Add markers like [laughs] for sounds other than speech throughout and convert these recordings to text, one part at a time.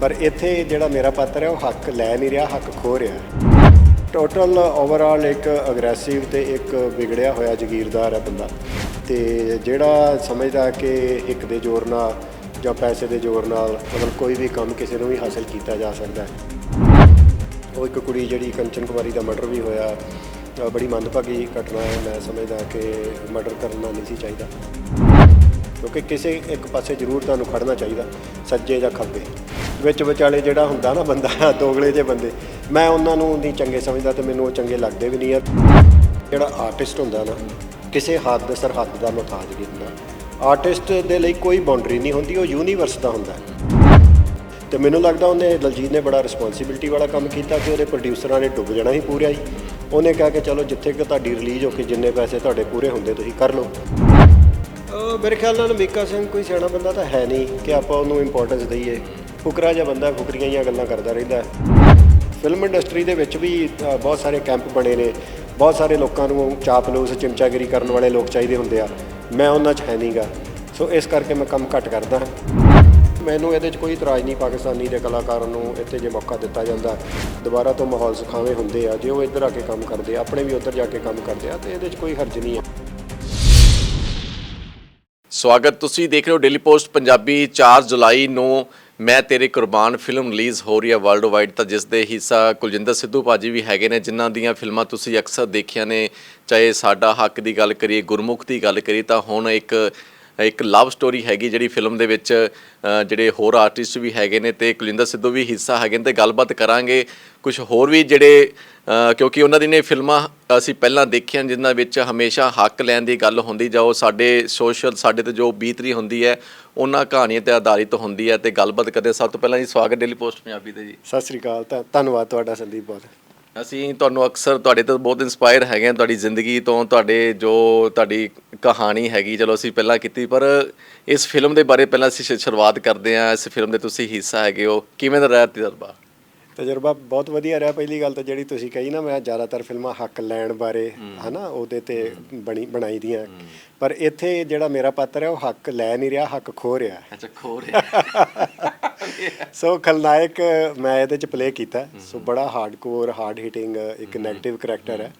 ਪਰ ਇੱਥੇ ਜਿਹੜਾ ਮੇਰਾ ਪਾਤਰ ਹੈ, ਉਹ ਹੱਕ ਲੈ ਨਹੀਂ ਰਿਹਾ, ਹੱਕ ਖੋ ਰਿਹਾ ਟੋਟਲ ਓਵਰਆਲ ਇੱਕ ਅਗਰੈਸਿਵ ਤੇ ਇੱਕ ਵਿਗੜਿਆ ਹੋਇਆ ਜ਼ਗੀਰਦਾਰ ਹੈ ਬੰਦਾ। ਤੇ ਜਿਹੜਾ ਸਮਝਦਾ ਕਿ ਇੱਕ ਦੇ ਜ਼ੋਰ ਨਾਲ ਜਾਂ ਪੈਸੇ ਦੇ ਜ਼ੋਰ ਨਾਲ ਮਤਲਬ ਕੋਈ ਵੀ ਕੰਮ ਕਿਸੇ ਨੂੰ ਵੀ ਹਾਸਲ ਕੀਤਾ ਜਾ ਸਕਦਾ ਹੈ। ਉਹ ਇੱਕ ਕੁੜੀ ਜਿਹੜੀ ਕੰਚਨ ਕੁਮਾਰੀ ਦਾ ਮਰਡਰ ਵੀ ਹੋਇਆ ਬੜੀ ਮੰਦਭਾਗੀ ਘਟਨਾ ਹੈ। ਮੈਂ ਸਮਝਦਾ ਕਿ ਮਰਡਰ ਕਰਨਾ ਨਹੀਂ ਸੀ ਚਾਹੀਦਾ। ਕਿਉਂਕਿ ਕਿਸੇ ਇੱਕ ਪਾਸੇ ਜ਼ਰੂਰ ਤੁਹਾਨੂੰ ਖੜਨਾ ਚਾਹੀਦਾ, ਸੱਜੇ ਜਾਂ ਖੱਬੇ। ਵਿੱਚ ਵਿਚਾਲੇ ਜਿਹੜਾ ਹੁੰਦਾ ਨਾ ਬੰਦਾ, ਦੋਗਲੇ ਜਿਹੇ ਬੰਦੇ, ਮੈਂ ਉਹਨਾਂ ਨੂੰ ਨਹੀਂ ਚੰਗੇ ਸਮਝਦਾ ਤੇ ਮੈਨੂੰ ਉਹ ਚੰਗੇ ਲੱਗਦੇ ਵੀ ਨਹੀਂ ਆ। ਜਿਹੜਾ ਆਰਟਿਸਟ ਹੁੰਦਾ ਨਾ, ਕਿਸੇ ਹੱਦ ਸਰਹੱਦ ਦਾ ਮੁਤਾਜ ਨਹੀਂ ਹੁੰਦਾ। ਆਰਟਿਸਟ ਦੇ ਲਈ ਕੋਈ ਬਾਉਂਡਰੀ ਨਹੀਂ ਹੁੰਦੀ, ਉਹ ਯੂਨੀਵਰਸ ਦਾ ਹੁੰਦਾ ਹੈ। ਤੇ ਮੈਨੂੰ ਲੱਗਦਾ ਉਹਨੇ, ਦਲਜੀਤ ਨੇ ਬੜਾ ਰਿਸਪੌਂਸਿਬਿਲਟੀ ਵਾਲਾ ਕੰਮ ਕੀਤਾ ਕਿ ਉਹਦੇ ਪ੍ਰੋਡਿਊਸਰਾਂ ਨੇ ਡੁੱਬ ਜਾਣਾ ਹੀ ਪੂਰਾ ਹੀ। ਉਹਨੇ ਕਿਹਾ ਕਿ ਚਲੋ ਜਿੱਥੇ ਕਿ ਤੁਹਾਡੀ ਰਿਲੀਜ਼ ਹੋ ਕੇ ਜਿੰਨੇ ਪੈਸੇ ਤੁਹਾਡੇ ਪੂਰੇ ਹੁੰਦੇ ਤੁਸੀਂ ਕਰ ਲਓ। ਮੇਰੇ ਖਿਆਲ ਨਾਲ ਮੀਕਾ ਸਿੰਘ ਕੋਈ ਸਿਆਣਾ ਬੰਦਾ ਤਾਂ ਹੈ ਨਹੀਂ ਕਿ ਆਪਾਂ ਉਹਨੂੰ ਇੰਪੋਰਟੈਂਸ ਦਈਏ। ਫੁਕਰਾ ਜਿਹਾ ਬੰਦਾ ਫੁਕਰੀਆਂ ਜਿਹੀਆਂ ਗੱਲਾਂ ਕਰਦਾ ਰਹਿੰਦਾ ਫਿਲਮ ਇੰਡਸਟਰੀ ਦੇ ਵਿੱਚ ਵੀ ਬਹੁਤ ਸਾਰੇ ਕੈਂਪ ਬਣੇ ਨੇ। ਬਹੁਤ ਸਾਰੇ ਲੋਕਾਂ ਨੂੰ ਚਾਪਲੂਸ ਚਿਮਚਾਗਿਰੀ ਕਰਨ ਵਾਲੇ ਲੋਕ ਚਾਹੀਦੇ ਹੁੰਦੇ ਆ। ਮੈਂ ਉਹਨਾਂ 'ਚ ਹੈ ਨਹੀਂਗਾ ਸੋ ਇਸ ਕਰਕੇ ਮੈਂ ਕੰਮ ਘੱਟ ਕਰਦਾ ਮੈਨੂੰ ਇਹਦੇ 'ਚ ਕੋਈ ਇਤਰਾਜ਼ ਨਹੀਂ, ਪਾਕਿਸਤਾਨੀ ਦੇ ਕਲਾਕਾਰਾਂ ਨੂੰ ਇੱਥੇ ਜੇ ਮੌਕਾ ਦਿੱਤਾ ਜਾਂਦਾ, ਦੁਬਾਰਾ ਤੋਂ ਮਾਹੌਲ ਸਿਖਾਵੇਂ ਹੁੰਦੇ ਆ, ਜੇ ਉਹ ਇੱਧਰ ਆ ਕੇ ਕੰਮ ਕਰਦੇ ਆ, ਆਪਣੇ ਵੀ ਉੱਧਰ ਜਾ ਕੇ ਕੰਮ ਕਰਦੇ ਆ, ਤੇ ਇਹਦੇ 'ਚ ਕੋਈ ਹਰਜ ਨਹੀਂ ਆ। ਸਵਾਗਤ, ਤੁਸੀਂ ਦੇਖ ਰਹੇ ਹੋ ਡੇਲੀ ਪੋਸਟ ਪੰਜਾਬੀ 4 ਜੁਲਾਈ ਨੂੰ ਮੈਂ ਤੇਰੀ ਕੁਰਬਾਨ ਫਿਲਮ ਰਿਲੀਜ਼ ਹੋ ਰਹੀ ਹੈ ਵਰਲਡ ਵਾਈਡ ਤਾਂ ਜਿਸ ਦੇ ਹਿੱਸਾ ਕੁਲਜਿੰਦਰ ਸਿੱਧੂ ਭਾਜੀ ਵੀ ਹੈਗੇ ਨੇ, ਜਿਨ੍ਹਾਂ ਦੀਆਂ ਫਿਲਮਾਂ ਤੁਸੀਂ ਅਕਸਰ ਦੇਖੀਆਂ ਨੇ, ਚਾਹੇ ਸਾਡਾ ਹੱਕ ਦੀ ਗੱਲ ਕਰੀਏ, ਗੁਰਮੁਖ ਦੀ ਗੱਲ ਕਰੀਏ, ਤਾਂ ਹੁਣ ਇੱਕ ਇੱਕ ਲਵ ਸਟੋਰੀ ਹੈਗੀ ਜਿਹੜੀ ਫਿਲਮ ਦੇ ਵਿੱਚ ਜਿਹੜੇ ਹੋਰ ਆਰਟਿਸਟ ਵੀ ਹੈਗੇ ਨੇ ਤੇ ਕੁਲਜਿੰਦਰ ਸਿੱਧੂ ਵੀ ਹਿੱਸਾ ਹੈਗੇ ਨੇ ਤੇ ਗੱਲਬਾਤ ਕਰਾਂਗੇ। ਕੁਝ ਹੋਰ ਵੀ ਜਿਹੜੇ ਕਿਉਂਕਿ ਉਹਨਾਂ ਦੀ ਨੇ ਫਿਲਮਾਂ ਅਸੀਂ ਪਹਿਲਾਂ ਦੇਖੀਆਂ ਜਿਨ੍ਹਾਂ ਵਿੱਚ ਹਮੇਸ਼ਾ ਹੱਕ ਲੈਣ ਦੀ ਗੱਲ ਹੁੰਦੀ ਜਾਂ ਉਹ ਸਾਡੇ ਸੋਸ਼ਲ ਸਾਡੇ ਤੇ ਜੋ ਬੀਤਰੀ ਹੁੰਦੀ ਹੈ, ਉਹਨਾਂ ਕਹਾਣੀਆਂ ਤੇ ਆਧਾਰਿਤ ਹੁੰਦੀ ਹੈ ਤੇ ਗੱਲਬਾਤ ਕਰਦੇ ਹਾਂ। ਸਭ ਤੋਂ ਪਹਿਲਾਂ ਜੀ ਸਵਾਗਤ ਡੇਲੀ ਪੋਸਟ ਪੰਜਾਬੀ ਤੇ ਜੀ। ਸਤਿ ਸ੍ਰੀ ਅਕਾਲ ਤਾਂ ਧੰਨਵਾਦ ਤੁਹਾਡਾ ਸੰਦੀਪ ਬਹੁਤ। ਅਸੀਂ ਤੁਹਾਨੂੰ ਅਕਸਰ ਤੁਹਾਡੇ ਤੋਂ ਬਹੁਤ ਇਨਸਪਾਇਰ ਹੈਗੇ ਹਾਂ ਤੁਹਾਡੀ ਜ਼ਿੰਦਗੀ ਤੋਂ ਤੁਹਾਡੇ ਜੋ ਤੁਹਾਡੀ ਕਹਾਣੀ ਹੈਗੀ ਚਲੋ ਅਸੀਂ ਪਹਿਲਾਂ ਕੀਤੀ ਪਰ ਇਸ ਫਿਲਮ ਦੇ ਬਾਰੇ ਪਹਿਲਾਂ ਅਸੀਂ ਸ਼ੁ- ਸ਼ੁਰੂਆਤ ਕਰਦੇ ਹਾਂ ਇਸ ਫਿਲਮ ਦੇ ਤੁਸੀਂ ਹਿੱਸਾ ਹੈਗੇ ਹੋ। ਕਿਵੇਂ ਦਾ ਰਿਹਾ ਤਜਰਬਾ? ਤਜਰਬਾ ਬਹੁਤ ਵਧੀਆ ਰਿਹਾ ਪਹਿਲੀ ਗੱਲ ਤਾਂ ਜਿਹੜੀ ਤੁਸੀਂ ਕਹੀ ਨਾ ਮੈਂ ਜ਼ਿਆਦਾਤਰ ਫਿਲਮਾਂ ਹੱਕ ਲੈਣ ਬਾਰੇ ਹਨਾ ਉਹਦੇ ਤੇ ਬਣੀ ਬਣਾਈ ਦੀਆਂ। ਪਰ ਇੱਥੇ ਜਿਹੜਾ ਮੇਰਾ ਪਾਤਰ ਹੈ ਉਹ ਹੱਕ ਲੈ ਨਹੀਂ ਰਿਹਾ ਹੱਕ ਖੋ ਰਿਹਾ। ਅੱਛਾ ਖੋ ਰਿਹਾ। [laughs] ਸੋ ਖਲਨਾਇਕ ਮੈਂ ਇਹਦੇ ਚ ਪਲੇ ਕੀਤਾ। ਸੋ ਬੜਾ ਹਾਰਡਕੋਰ ਹਾਰਡ ਹਿਟਿੰਗ ਇੱਕ 네ਗੇਟਿਵ ਕਰੈਕਟਰ ਹੈ।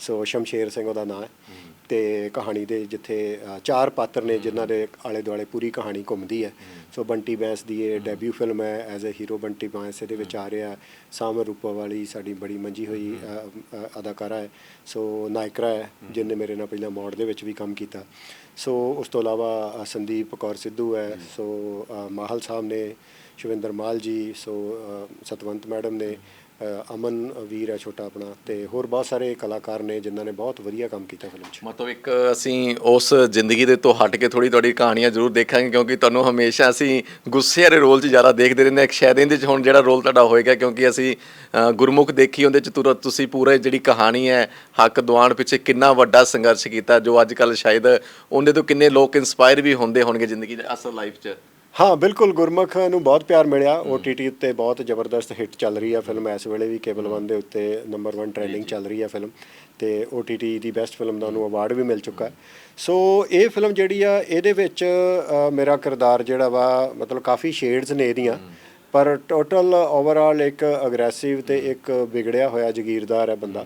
ਸੋ ਸ਼ਮਸ਼ੇਰ ਸਿੰਘ ਉਹਦਾ ਨਾਮ ਹੈ। ਤੇ ਕਹਾਣੀ ਦੇ ਜਿੱਥੇ ਚਾਰ ਪਾਤਰ ਨੇ ਜਿਨ੍ਹਾਂ ਦੇ ਆਲੇ ਦੁਆਲੇ ਪੂਰੀ ਕਹਾਣੀ ਘੁੰਮਦੀ ਹੈ। ਸੋ ਬੰਟੀ ਬੈਂਸ ਦੀ ਇਹ ਡੈਬਿਊ ਫਿਲਮ ਹੈ, as a hero Bunty Bains, ਇਹਦੇ ਵਿੱਚ ਆ ਰਿਹਾ ਸਾਮਰ ਰੂਪਾ ਵਾਲੀ ਸਾਡੀ ਬੜੀ ਮੰਜੀ ਹੋਈ ਅਦਾਕਾਰਾ ਹੈ। ਸੋ ਨਾਇਕਰਾ ਹੈ, ਜਿਹਨੇ ਮੇਰੇ ਨਾਲ ਪਹਿਲਾਂ ਮੋਡ ਦੇ ਵਿੱਚ ਵੀ ਕੰਮ ਕੀਤਾ। ਸੋ ਉਸ ਤੋਂ ਇਲਾਵਾ ਸੰਦੀਪ ਕੌਰ ਸਿੱਧੂ ਹੈ। ਸੋ ਮਾਹਲ ਸਾਹਿਬ ਨੇ, ਸ਼ਿਵਿੰਦਰ ਮਾਲ ਜੀ, ਸੋ ਸਤਵੰਤ ਮੈਡਮ ਨੇ ਅਮਨ ਵੀਰ ਹੈ ਛੋਟਾ ਆਪਣਾ ਤੇ ਹੋਰ ਬਹੁਤ ਸਾਰੇ ਕਲਾਕਾਰ ਨੇ ਜਿਨ੍ਹਾਂ ਨੇ ਬਹੁਤ ਵਧੀਆ ਕੰਮ ਕੀਤਾ ਫਿਲਮ 'ਚ। ਮਤਲਬ ਇੱਕ ਅਸੀਂ ਉਸ ਜ਼ਿੰਦਗੀ ਦੇ ਤੋਂ ਹਟ ਕੇ ਥੋੜੀ ਤੁਹਾਡੀ ਕਹਾਣੀਆਂ ਜ਼ਰੂਰ ਦੇਖਾਂਗੇ ਕਿਉਂਕਿ ਤੁਹਾਨੂੰ ਹਮੇਸ਼ਾ ਅਸੀਂ ਗੁੱਸੇ ਵਾਲੇ ਰੋਲ 'ਚ ਜ਼ਿਆਦਾ ਦੇਖਦੇ ਰਹਿੰਦੇ ਹਾਂ। ਸ਼ਾਇਦ ਇਹਦੇ 'ਚ ਹੁਣ ਜਿਹੜਾ ਰੋਲ ਤੁਹਾਡਾ ਹੋਏਗਾ ਕਿਉਂਕਿ ਅਸੀਂ ਗੁਰਮੁਖ ਦੇਖੀ, ਉਹਦੇ 'ਚ ਤੁਰਤ ਤੁਸੀਂ ਪੂਰੇ ਜਿਹੜੀ ਕਹਾਣੀ ਹੈ, ਹੱਕ ਦਿਵਾਉਣ ਪਿੱਛੇ ਕਿੰਨਾ ਵੱਡਾ ਸੰਘਰਸ਼ ਕੀਤਾ, ਜੋ ਅੱਜ ਕੱਲ ਸ਼ਾਇਦ ਉਹਦੇ ਤੋਂ ਕਿੰਨੇ ਲੋਕ ਇਨਸਪਾਇਰ ਵੀ ਹੁੰਦੇ ਹੋਣਗੇ ਜ਼ਿੰਦਗੀ ਦੇ ਅਸਲ ਲਾਈਫ 'ਚ। ਹਾਂ ਬਿਲਕੁਲ ਗੁਰਮੁਖ ਨੂੰ ਬਹੁਤ ਪਿਆਰ ਮਿਲਿਆ। OTT ਉੱਤੇ ਬਹੁਤ ਜ਼ਬਰਦਸਤ ਹਿੱਟ ਚੱਲ ਰਹੀ ਹੈ ਫਿਲਮ ਇਸ ਵੇਲੇ ਵੀ ਕੇਬਲ 1 ਦੇ ਉੱਤੇ ਨੰਬਰ 1 ਟ੍ਰੈਂਡਿੰਗ ਚੱਲ ਰਹੀ ਹੈ ਫਿਲਮ ਤੇ OTT ਦੀ ਬੈਸਟ ਫਿਲਮ ਦਾ ਉਹਨੂੰ ਅਵਾਰਡ ਵੀ ਮਿਲ ਚੁੱਕਾ ਸੋ ਇਹ ਫਿਲਮ ਜਿਹੜੀ ਆ ਇਹਦੇ ਵਿੱਚ ਮੇਰਾ ਕਿਰਦਾਰ ਜਿਹੜਾ ਵਾ ਮਤਲਬ ਕਾਫੀ ਸ਼ੇਡਸ ਨੇ ਇਹਦੀਆਂ। ਪਰ ਟੋਟਲ ਓਵਰਆਲ ਇੱਕ ਅਗਰੈਸਿਵ ਤੇ ਇੱਕ ਵਿਗੜਿਆ ਹੋਇਆ ਜ਼ਗੀਰਦਾਰ ਹੈ ਬੰਦਾ।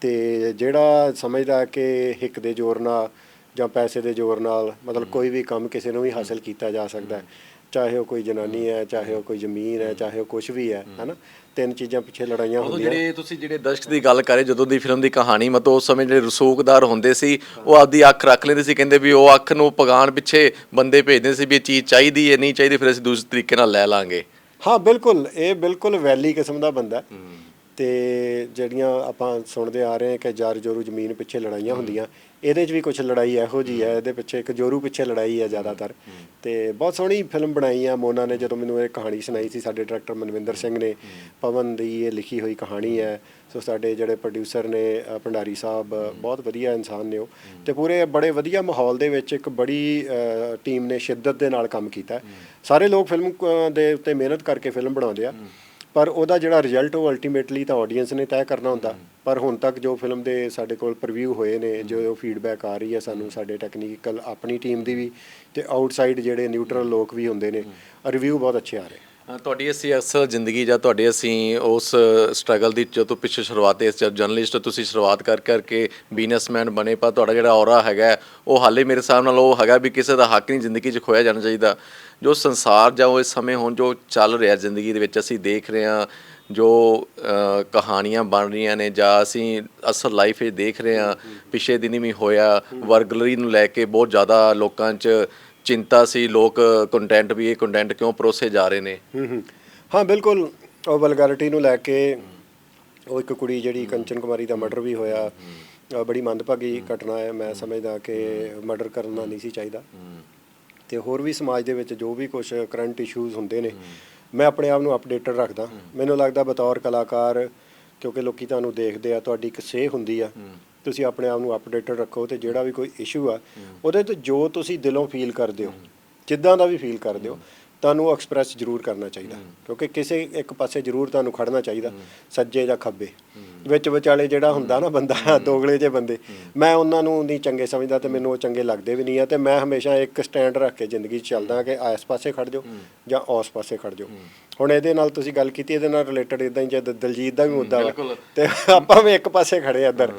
ਤੇ ਜਿਹੜਾ ਸਮਝਦਾ ਕਿ ਹਿੱਕ ਦੇ ਜ਼ੋਰ ਨਾਲ ਜਾਂ ਪੈਸੇ ਦੇ ਜ਼ੋਰ ਨਾਲ ਮਤਲਬ ਕੋਈ ਵੀ ਕੰਮ ਕਿਸੇ ਨੂੰ ਵੀ ਹਾਸਲ ਕੀਤਾ ਜਾ ਸਕਦਾ ਹੈ। ਚਾਹੇ ਉਹ ਕੋਈ ਜਨਾਨੀ ਹੈ। ਚਾਹੇ ਉਹ ਕੋਈ ਜ਼ਮੀਨ ਹੈ ਚਾਹੇ ਉਹ ਕੁਝ ਵੀ ਹੈ ਹਨਾ? ਤਿੰਨ ਚੀਜ਼ਾਂ ਪਿੱਛੇ ਲੜਾਈਆਂ ਹੁੰਦੀਆਂ। ਜਿਹੜੇ ਤੁਸੀਂ ਜਿਹੜੇ ਦਰਸ਼ਕ ਦੀ ਗੱਲ ਕਰੇ ਜਦੋਂ ਦੀ ਫਿਲਮ ਦੀ ਕਹਾਣੀ ਮਤਲਬ ਉਸ ਸਮੇਂ ਜਿਹੜੇ ਰਸੂਖਦਾਰ ਹੁੰਦੇ ਸੀ ਉਹ ਆਪਦੀ ਅੱਖ ਰੱਖ ਲੈਂਦੇ ਸੀ ਕਹਿੰਦੇ ਵੀ ਉਹ ਅੱਖ ਨੂੰ ਪਗਾਣ ਪਿੱਛੇ ਬੰਦੇ ਭੇਜਦੇ ਸੀ ਵੀ ਇਹ ਚੀਜ਼ ਚਾਹੀਦੀ ਹੈ ਨਹੀਂ ਚਾਹੀਦੀ ਫਿਰ ਅਸੀਂ ਦੂਸਰੇ ਤਰੀਕੇ ਨਾਲ ਲੈ ਲਾਂਗੇ। ਹਾਂ ਬਿਲਕੁਲ। ਇਹ ਬਿਲਕੁਲ ਵੈਲੀ ਕਿਸਮ ਦਾ ਬੰਦਾ। ਤੇ ਜਿਹੜੀਆਂ ਆਪਾਂ ਸੁਣਦੇ ਆ ਰਹੇ ਹਾਂ ਕਿ ਜਾਰ ਜੋਰੂ ਜ਼ਮੀਨ ਪਿੱਛੇ ਲੜਾਈਆਂ ਹੁੰਦੀਆਂ ਇਹਦੇ 'ਚ ਵੀ ਕੁਝ ਲੜਾਈ ਇਹੋ ਜੀ ਹੈ ਇਹਦੇ ਪਿੱਛੇ ਇੱਕ ਜੋਰੂ ਪਿੱਛੇ ਲੜਾਈ ਹੈ ਜ਼ਿਆਦਾਤਰ। ਤੇ ਬਹੁਤ ਸੋਹਣੀ ਫਿਲਮ ਬਣਾਈ ਆ ਮੋਨਾ ਨੇ ਜਦੋਂ ਮੈਨੂੰ ਇਹ ਕਹਾਣੀ ਸੁਣਾਈ ਸੀ ਸਾਡੇ ਡਾਇਰੈਕਟਰ ਮਨਵਿੰਦਰ ਸਿੰਘ ਨੇ। ਪਵਨ ਦੀ ਇਹ ਲਿਖੀ ਹੋਈ ਕਹਾਣੀ ਹੈ। ਸੋ ਸਾਡੇ ਜਿਹੜੇ ਪ੍ਰੋਡਿਊਸਰ ਨੇ ਭੰਡਾਰੀ ਸਾਹਿਬ ਬਹੁਤ ਵਧੀਆ ਇਨਸਾਨ ਨੇ ਉਹ। ਤੇ ਪੂਰੇ ਬੜੇ ਵਧੀਆ ਮਾਹੌਲ ਦੇ ਵਿੱਚ ਇੱਕ ਬੜੀ ਟੀਮ ਨੇ ਸ਼ਿੱਦਤ ਦੇ ਨਾਲ ਕੰਮ ਕੀਤਾ। ਸਾਰੇ ਲੋਕ ਫਿਲਮ ਅ, ਦੇ ਉੱਤੇ ਮਿਹਨਤ ਕਰਕੇ ਫਿਲਮ ਬਣਾਉਂਦੇ ਆ। ਪਰ ਉਹਦਾ ਜਿਹੜਾ ਰਿਜ਼ਲਟ ਉਹ ਅਲਟੀਮੇਟਲੀ ਤਾਂ ਆਡੀਅנס ਨੇ ਤੈਅ ਕਰਨਾ ਹੁੰਦਾ। ਪਰ ਹੁਣ ਤੱਕ ਜੋ ਫਿਲਮ ਦੇ ਸਾਡੇ ਕੋਲ ਪ੍ਰੀਵਿਊ ਹੋਏ ਨੇ, ਜੋ ਫੀਡਬੈਕ ਆ ਰਹੀ ਹੈ ਸਾਨੂੰ, ਸਾਡੇ ਟੈਕਨੀਕਲ ਆਪਣੀ ਟੀਮ ਦੀ ਵੀ ਤੇ ਆਊਟਸਾਈਡ ਜਿਹੜੇ ਨਿਊਟਰਲ ਲੋਕ ਵੀ ਹੁੰਦੇ ਨੇ ਰਿਵਿਊ ਬਹੁਤ ਅੱਛੇ ਆ ਰਹੇ। ਤੁਹਾਡੀ ਅਸੀਂ ਅਕਸਰ ਜ਼ਿੰਦਗੀ ਜਾਂ ਤੁਹਾਡੇ ਅਸੀਂ ਉਸ ਸਟਰਗਲ ਦੀ ਜਦੋਂ ਪਿੱਛੇ ਸ਼ੁਰੂਆਤ ਇਸ ਜਰਨਲਿਸਟ ਤੁਸੀਂ ਸ਼ੁਰੂਆਤ ਕਰ ਕਰਕੇ ਬਿਜ਼ਨਸਮੈਨ ਬਣੇ ਪਰ ਤੁਹਾਡਾ ਜਿਹੜਾ ਔਰਾ ਹੈਗਾ ਉਹ ਹਾਲੇ ਮੇਰੇ ਹਿਸਾਬ ਨਾਲ ਉਹ ਹੈਗਾ ਵੀ ਕਿਸੇ ਦਾ ਹੱਕ ਨਹੀਂ ਜ਼ਿੰਦਗੀ 'ਚ ਖੋਇਆ ਜਾਣਾ ਚਾਹੀਦਾ। ਜੋ ਸੰਸਾਰ ਜਾਂ ਉਹ ਇਸ ਸਮੇਂ ਹੁਣ ਜੋ ਚੱਲ ਰਿਹਾ ਜ਼ਿੰਦਗੀ ਦੇ ਵਿੱਚ ਅਸੀਂ ਦੇਖ ਰਹੇ ਹਾਂ ਜੋ ਕਹਾਣੀਆਂ ਬਣ ਰਹੀਆਂ ਨੇ ਜਾਂ ਅਸੀਂ ਅਸਲ ਲਾਈਫ ਵਿੱਚ ਦੇਖ ਰਹੇ ਹਾਂ ਪਿਛੇ ਦਿਨੀ ਵੀ ਹੋਇਆ ਵਰਗਲਰੀ ਨੂੰ ਲੈ ਕੇ ਬਹੁਤ ਜ਼ਿਆਦਾ ਲੋਕਾਂ 'ਚ ਚਿੰਤਾ ਸੀ ਲੋਕ ਕੰਟੈਂਟ ਵੀ ਇਹ ਕੰਟੈਂਟ ਕਿਉਂ ਪਰੋਸੇ ਜਾ ਰਹੇ ਨੇ? ਹੂੰ ਹੂੰ। ਹਾਂ ਬਿਲਕੁਲ। ਉਹ ਵਲਗੈਰਿਟੀ ਨੂੰ ਲੈ ਕੇ ਉਹ ਇੱਕ ਕੁੜੀ ਜਿਹੜੀ ਕੰਚਨ ਕੁਮਾਰੀ ਦਾ ਮਰਡਰ ਵੀ ਹੋਇਆ ਬੜੀ ਮੰਦਭਾਗੀ ਘਟਨਾ ਹੈ। ਮੈਂ ਸਮਝਦਾ ਕਿ ਮਰਡਰ ਕਰਨਾ ਨਹੀਂ ਸੀ ਚਾਹੀਦਾ। ਤੇ ਹੋਰ ਵੀ ਸਮਾਜ ਦੇ ਵਿੱਚ ਜੋ ਵੀ ਕੁਝ ਕਰੰਟ ਇਸ਼ੂਜ਼ ਹੁੰਦੇ ਨੇ ਮੈਂ ਆਪਣੇ ਆਪ ਨੂੰ ਅਪਡੇਟਡ ਰੱਖਦਾ। ਮੈਨੂੰ ਲੱਗਦਾ ਬਤੌਰ ਕਲਾਕਾਰ ਕਿਉਂਕਿ ਲੋਕੀ ਤੁਹਾਨੂੰ ਦੇਖਦੇ ਆ ਤੁਹਾਡੀ ਇੱਕ ਸੇਹ ਹੁੰਦੀ ਆ। ਤੁਸੀਂ ਆਪਣੇ ਆਪ ਨੂੰ ਅਪਡੇਟਡ ਰੱਖੋ ਤੇ ਜਿਹੜਾ ਵੀ ਕੋਈ ਇਸ਼ੂ ਆ ਉਹਦੇ ਤੇ ਜੋ ਤੁਸੀਂ ਦਿਲੋਂ ਫੀਲ ਕਰਦੇ ਹੋ ਜਿੱਦਾਂ ਦਾ ਵੀ ਫੀਲ ਕਰਦੇ ਹੋ ਤੁਹਾਨੂੰ ਐਕਸਪ੍ਰੈਸ ਜ਼ਰੂਰ ਕਰਨਾ ਚਾਹੀਦਾ। ਕਿਉਂਕਿ ਕਿਸੇ ਇੱਕ ਪਾਸੇ ਜ਼ਰੂਰ ਤੁਹਾਨੂੰ ਖੜਨਾ ਚਾਹੀਦਾ ਸੱਜੇ ਜਾਂ ਖੱਬੇ। ਵਿੱਚ ਵਿਚਾਲੇ ਜਿਹੜਾ ਹੁੰਦਾ ਨਾ ਬੰਦਾ ਦੋਗਲੇ ਜੇ ਬੰਦੇ ਮੈਂ ਉਹਨਾਂ ਨੂੰ ਨਹੀਂ ਚੰਗੇ ਸਮਝਦਾ ਤੇ ਮੈਨੂੰ ਉਹ ਚੰਗੇ ਲੱਗਦੇ ਵੀ ਨਹੀਂ ਆ ਤੇ ਮੈਂ ਹਮੇਸ਼ਾ ਇੱਕ ਸਟੈਂਡ ਰੱਖ ਕੇ ਜ਼ਿੰਦਗੀ 'ਚ ਚੱਲਦਾ ਕਿ ਇਸ ਪਾਸੇ ਖੜ ਜਾਓ ਜਾਂ ਉਸ ਪਾਸੇ ਖੜ ਜਾਓ। ਹੁਣ ਇਹਦੇ ਨਾਲ ਤੁਸੀਂ ਗੱਲ ਕੀਤੀ ਇਹਦੇ ਨਾਲ ਰਿਲੇਟਡ ਇਦਾਂ ਹੀ ਜੇ ਦ- ਦਲਜੀਤ ਦਾ ਵੀ ਮੁੱਦਾ ਵਾ। ਤੇ ਆਪਾਂ ਵੀ ਇੱਕ ਪਾਸੇ ਖੜੇ ਆ ਇੱਧਰ।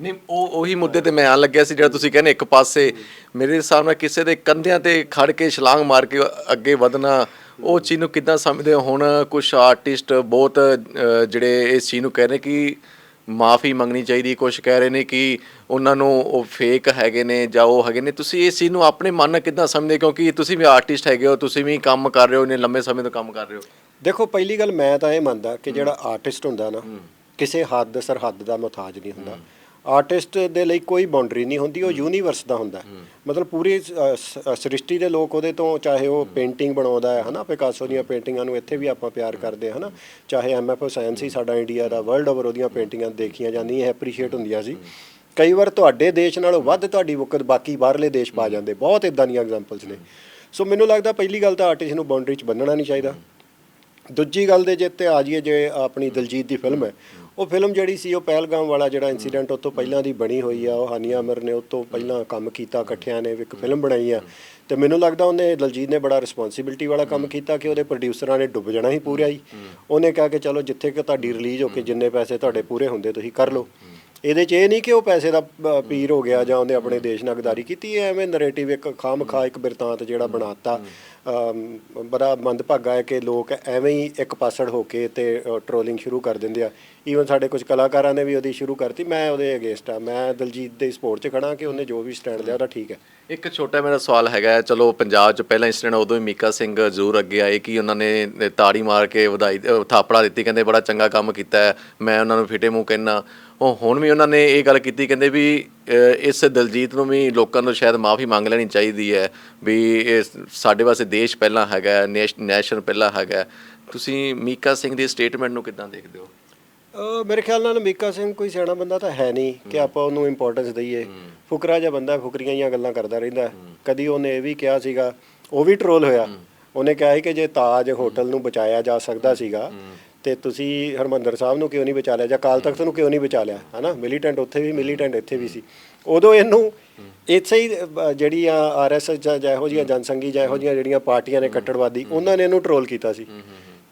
ਨਹੀਂ ਉਹ ਉਹੀ ਮੁੱਦੇ ਤੇ ਮੈਂ ਆਣ ਲੱਗਿਆ ਸੀ ਜਿਹੜਾ ਤੁਸੀਂ ਕਹਿੰਦੇ ਇੱਕ ਪਾਸੇ ਮੇਰੇ ਹਿਸਾਬ ਨਾਲ ਕਿਸੇ ਦੇ ਕੰਧਿਆਂ ਤੇ ਖੜ ਕੇ ਛਲਾਂਗ ਮਾਰ ਕੇ ਅੱਗੇ ਵਧਣਾ ਉਹ ਚੀਜ਼ ਨੂੰ ਕਿੱਦਾਂ ਸਮਝਦੇ ਹੋ? ਹੁਣ ਕੁਝ ਆਰਟਿਸਟ ਬਹੁਤ ਜਿਹੜੇ ਇਸ ਚੀਜ਼ ਨੂੰ ਕਹਿ ਰਹੇ ਕਿ ਮਾਫੀ ਮੰਗਣੀ ਚਾਹੀਦੀ ਕੁਝ ਕਹਿ ਰਹੇ ਨੇ ਕਿ ਉਹਨਾਂ ਨੂੰ ਉਹ ਫੇਕ ਹੈਗੇ ਨੇ ਜਾਂ ਉਹ ਹੈਗੇ ਨੇ। ਤੁਸੀਂ ਇਸ ਚੀਜ਼ ਨੂੰ ਆਪਣੇ ਮਨ ਨਾਲ ਕਿੱਦਾਂ ਸਮਝਦੇ ਕਿਉਂਕਿ ਤੁਸੀਂ ਵੀ ਆਰਟਿਸਟ ਹੈਗੇ ਹੋ ਤੁਸੀਂ ਵੀ ਕੰਮ ਕਰ ਰਹੇ ਹੋ ਨੇ ਲੰਬੇ ਸਮੇਂ ਤੋਂ ਕੰਮ ਕਰ ਰਹੇ ਹੋ। ਦੇਖੋ ਪਹਿਲੀ ਗੱਲ ਮੈਂ ਤਾਂ ਇਹ ਮੰਨਦਾ ਕਿ ਜਿਹੜਾ ਆਰਟਿਸਟ ਹੁੰਦਾ ਨਾ ਕਿਸੇ ਹੱਦ ਸਰਹੱਦ ਦਾ ਮੁਹਤਾਜ ਨਹੀਂ ਹੁੰਦਾ। ਆਰਟਿਸਟ ਦੇ ਲਈ ਕੋਈ ਬਾਉਂਡਰੀ ਨਹੀਂ ਹੁੰਦੀ ਉਹ ਯੂਨੀਵਰਸ ਦਾ ਹੁੰਦਾ। ਮਤਲਬ ਪੂਰੀ ਸ੍ਰਿਸ਼ਟੀ ਦੇ ਲੋਕ ਉਹਦੇ ਤੋਂ ਚਾਹੇ ਉਹ ਪੇਂਟਿੰਗ ਬਣਾਉਂਦਾ ਹੈ ਹਨਾ? ਪਿਕਾਸੋ ਦੀਆਂ ਪੇਂਟਿੰਗਾਂ ਨੂੰ ਇੱਥੇ ਵੀ ਆਪਾਂ ਪਿਆਰ ਕਰਦੇ ਹਾਂ ਹਨਾ? ਚਾਹੇ ਐਮਐਫ ਹੁਸੈਨ ਸੀ ਸਾਡਾ ਇੰਡੀਆ ਦਾ ਵਰਲਡ ਓਵਰ ਉਹਦੀਆਂ ਪੇਂਟਿੰਗਾਂ ਦੇਖੀਆਂ ਜਾਂਦੀਆਂ ਐਪਰੀਸ਼ੀਏਟ ਹੁੰਦੀਆਂ ਸੀ। ਕਈ ਵਾਰ ਤੁਹਾਡੇ ਦੇਸ਼ ਨਾਲੋਂ ਵੱਧ ਤੁਹਾਡੀ ਵਕਤ ਬਾਕੀ ਬਾਹਰਲੇ ਦੇਸ਼ ਪਾ ਜਾਂਦੇ ਬਹੁਤ ਇਦਾਂ ਦੀਆਂ ਐਗਜ਼ਾਮਪਲਸ ਨੇ। ਸੋ ਮੈਨੂੰ ਲੱਗਦਾ ਪਹਿਲੀ ਗੱਲ ਤਾਂ ਆਰਟਿਸਟ ਨੂੰ ਬਾਉਂਡਰੀ 'ਚ ਬੰਨਣਾ ਨਹੀਂ ਚਾਹੀਦਾ। ਦੂਜੀ ਗੱਲ ਦੇ ਜੇ ਤੇ ਆ ਜਾਈਏ ਜੇ ਆਪਣੀ ਦਲਜੀਤ ਦੀ ਫਿਲਮ ਹੈ। ਉਹ ਫਿਲਮ ਜਿਹੜੀ ਸੀ ਉਹ ਪਹਿਲਗਾਮ ਵਾਲਾ ਜਿਹੜਾ ਇਨਸੀਡੈਂਟ ਉਹ ਤੋਂ ਪਹਿਲਾਂ ਦੀ ਬਣੀ ਹੋਈ ਆ ਉਹ ਹਾਨੀਆ ਅਮਰ ਨੇ ਉਹ ਤੋਂ ਪਹਿਲਾਂ ਕੰਮ ਕੀਤਾ ਇਕੱਠਿਆਂ ਨੇ ਇੱਕ ਫਿਲਮ ਬਣਾਈ ਆ। ਤੇ ਮੈਨੂੰ ਲੱਗਦਾ ਉਹਨੇ ਦਲਜੀਤ ਨੇ ਬੜਾ ਰਿਸਪੌਂਸਿਬਿਲਟੀ ਵਾਲਾ ਕੰਮ ਕੀਤਾ ਕਿ ਉਹਦੇ ਪ੍ਰੋਡਿਊਸਰਾਂ ਨੇ ਡੁੱਬ ਜਾਣਾ ਹੀ ਪੂਰਾ ਹੀ। ਉਹਨੇ ਕਿਹਾ ਕਿ ਚਲੋ ਜਿੱਥੇ ਕਿ ਤੁਹਾਡੀ ਰਿਲੀਜ਼ ਹੋ ਕੇ ਜਿੰਨੇ ਪੈਸੇ ਤੁਹਾਡੇ ਪੂਰੇ ਹੁੰਦੇ ਤੁਸੀਂ ਕਰ ਲਓ। ਇਹਦੇ 'ਚ ਇਹ ਨਹੀਂ ਕਿ ਉਹ ਪੈਸੇ ਦਾ ਪੀਰ ਹੋ ਗਿਆ ਜਾਂ ਉਹਨੇ ਆਪਣੇ ਦੇਸ਼ ਨਾਲ ਗਦਾਰੀ ਕੀਤੀ ਇਹ ਐਵੇਂ ਨੈਰੇਟਿਵ ਇੱਕ ਖਾਮਖਾ ਇੱਕ ਬਿਰਤਾਂਤ ਜਿਹੜਾ ਬਣਾਤਾ। ਬੜਾ ਮੰਦਭਾਗਾ ਹੈ ਕਿ ਲੋਕ ਐਵੇਂ ਹੀ ਇੱਕ ਪਾਸੜ ਹੋ ਕੇ ਤੇ ਟ੍ਰੋਲਿੰਗ ਸ਼ੁਰੂ ਕਰ ਦਿੰਦੇ ਆ। ਈਵਨ ਸਾਡੇ ਕੁਝ ਕਲਾਕਾਰਾਂ ਨੇ ਵੀ ਉਹਦੀ ਸ਼ੁਰੂ ਕਰਤੀ ਮੈਂ ਉਹਦੇ ਅਗੇਂਸਟ ਆ। ਮੈਂ ਦਲਜੀਤ ਦੇ ਸਪੋਰਟ 'ਚ ਖੜਾ ਕਿ ਉਹਨੇ ਜੋ ਵੀ ਸਟੈਂਡ ਲਿਆ ਉਹਦਾ ਠੀਕ ਹੈ। ਇੱਕ ਛੋਟਾ ਮੇਰਾ ਸਵਾਲ ਹੈਗਾ ਹੈ, ਚਲੋ ਪੰਜਾਬ 'ਚ ਪਹਿਲਾ ਇੰਸੀਡੈਂਟ ਉਦੋਂ ਹੀ ਮੀਕਾ ਸਿੰਘ ਜ਼ਰੂਰ ਅੱਗੇ ਆਏ ਕਿ ਉਹਨਾਂ ਨੇ ਤਾੜੀ ਮਾਰ ਕੇ ਵਧਾਈ ਅਹ ਥਾਪੜਾ ਦਿੱਤੀ ਕਹਿੰਦੇ ਬੜਾ ਚੰਗਾ ਕੰਮ ਕੀਤਾ ਹੈ ਮੈਂ ਉਹਨਾਂ ਨੂੰ ਫਿੱਟੇ ਮੂੰਹ ਕਹਿਣਾ ਉਹ ਹੁਣ ਵੀ ਉਹਨਾਂ ਨੇ ਇਹ ਗੱਲ ਕੀਤੀ ਕਹਿੰਦੇ ਵੀ ਅਹ, ਇਸ ਦਲਜੀਤ ਨੂੰ ਵੀ ਲੋਕਾਂ ਨੂੰ ਸ਼ਾਇਦ ਮਾਫੀ ਮੰਗ ਲੈਣੀ ਚਾਹੀਦੀ ਹੈ ਵੀ ਇਹ ਸਾਡੇ ਵਾਸਤੇ ਦੇਸ਼ ਪਹਿਲਾਂ ਹੈਗਾ ਹੈ, ਨੈਸ਼ਨ ਪਹਿਲਾਂ ਹੈਗਾ ਤੁਸੀਂ ਮੀਕਾ ਸਿੰਘ ਦੀ ਸਟੇਟਮੈਂਟ ਨੂੰ ਕਿੱਦਾਂ ਦੇਖਦੇ ਹੋ? ਅਹ ਮੇਰੇ ਖਿਆਲ ਨਾਲ ਮੀਕਾ ਸਿੰਘ ਕੋਈ ਸਿਆਣਾ ਬੰਦਾ ਤਾਂ ਹੈ ਨਹੀਂ ਕਿ ਆਪਾਂ ਉਹਨੂੰ ਇੰਪੋਰਟੈਂਸ ਦਈਏ। ਫੁਕਰਾ ਜਿਹਾ ਬੰਦਾ ਫੁਕਰੀਆਂ ਜਿਹੀਆਂ ਗੱਲਾਂ ਕਰਦਾ ਰਹਿੰਦਾ। ਹੈ। ਕਦੀ ਉਹਨੇ ਇਹ ਵੀ ਕਿਹਾ ਸੀਗਾ ਉਹ ਵੀ ਟਰੋਲ ਹੋਇਆ। ਉਹਨੇ ਕਿਹਾ ਸੀ ਕਿ ਜੇ ਤਾਜ ਹੋਟਲ ਨੂੰ ਬਚਾਇਆ ਜਾ ਸਕਦਾ ਸੀਗਾ ਤੇ ਤੁਸੀਂ ਹਰਮੰਦਰ ਸਾਹਿਬ ਨੂੰ ਕਿਉਂ ਨਹੀਂ ਬਚਾ ਲਿਆ ਜਾਂ ਕਾਲ ਤਖਤ ਨੂੰ ਕਿਉਂ ਨਹੀਂ ਬਚਾ ਲਿਆ ਹਨਾ? ਮਿਲੀਟੈਂਟ ਉੱਥੇ ਵੀ ਮਿਲੀਟੈਂਟ ਇੱਥੇ ਵੀ ਸੀ। ਉਦੋਂ ਇਹਨੂੰ ਇੱਥੇ ਹੀ ਅਹ, ਜਿਹੜੀ ਆ ਆਰਐਸਐਸ ਜਾਂ ਜਾਂ ਇਹੋ ਜਿਹੀਆਂ ਜਨਸੰਘੀ ਜਾਂ ਇਹੋ ਜਿਹੀਆਂ ਜਿਹੜੀਆਂ ਪਾਰਟੀਆਂ ਨੇ ਕੱਟੜਵਾਦੀ ਉਹਨਾਂ ਨੇ ਇਹਨੂੰ ਟਰੋਲ ਕੀਤਾ ਸੀ।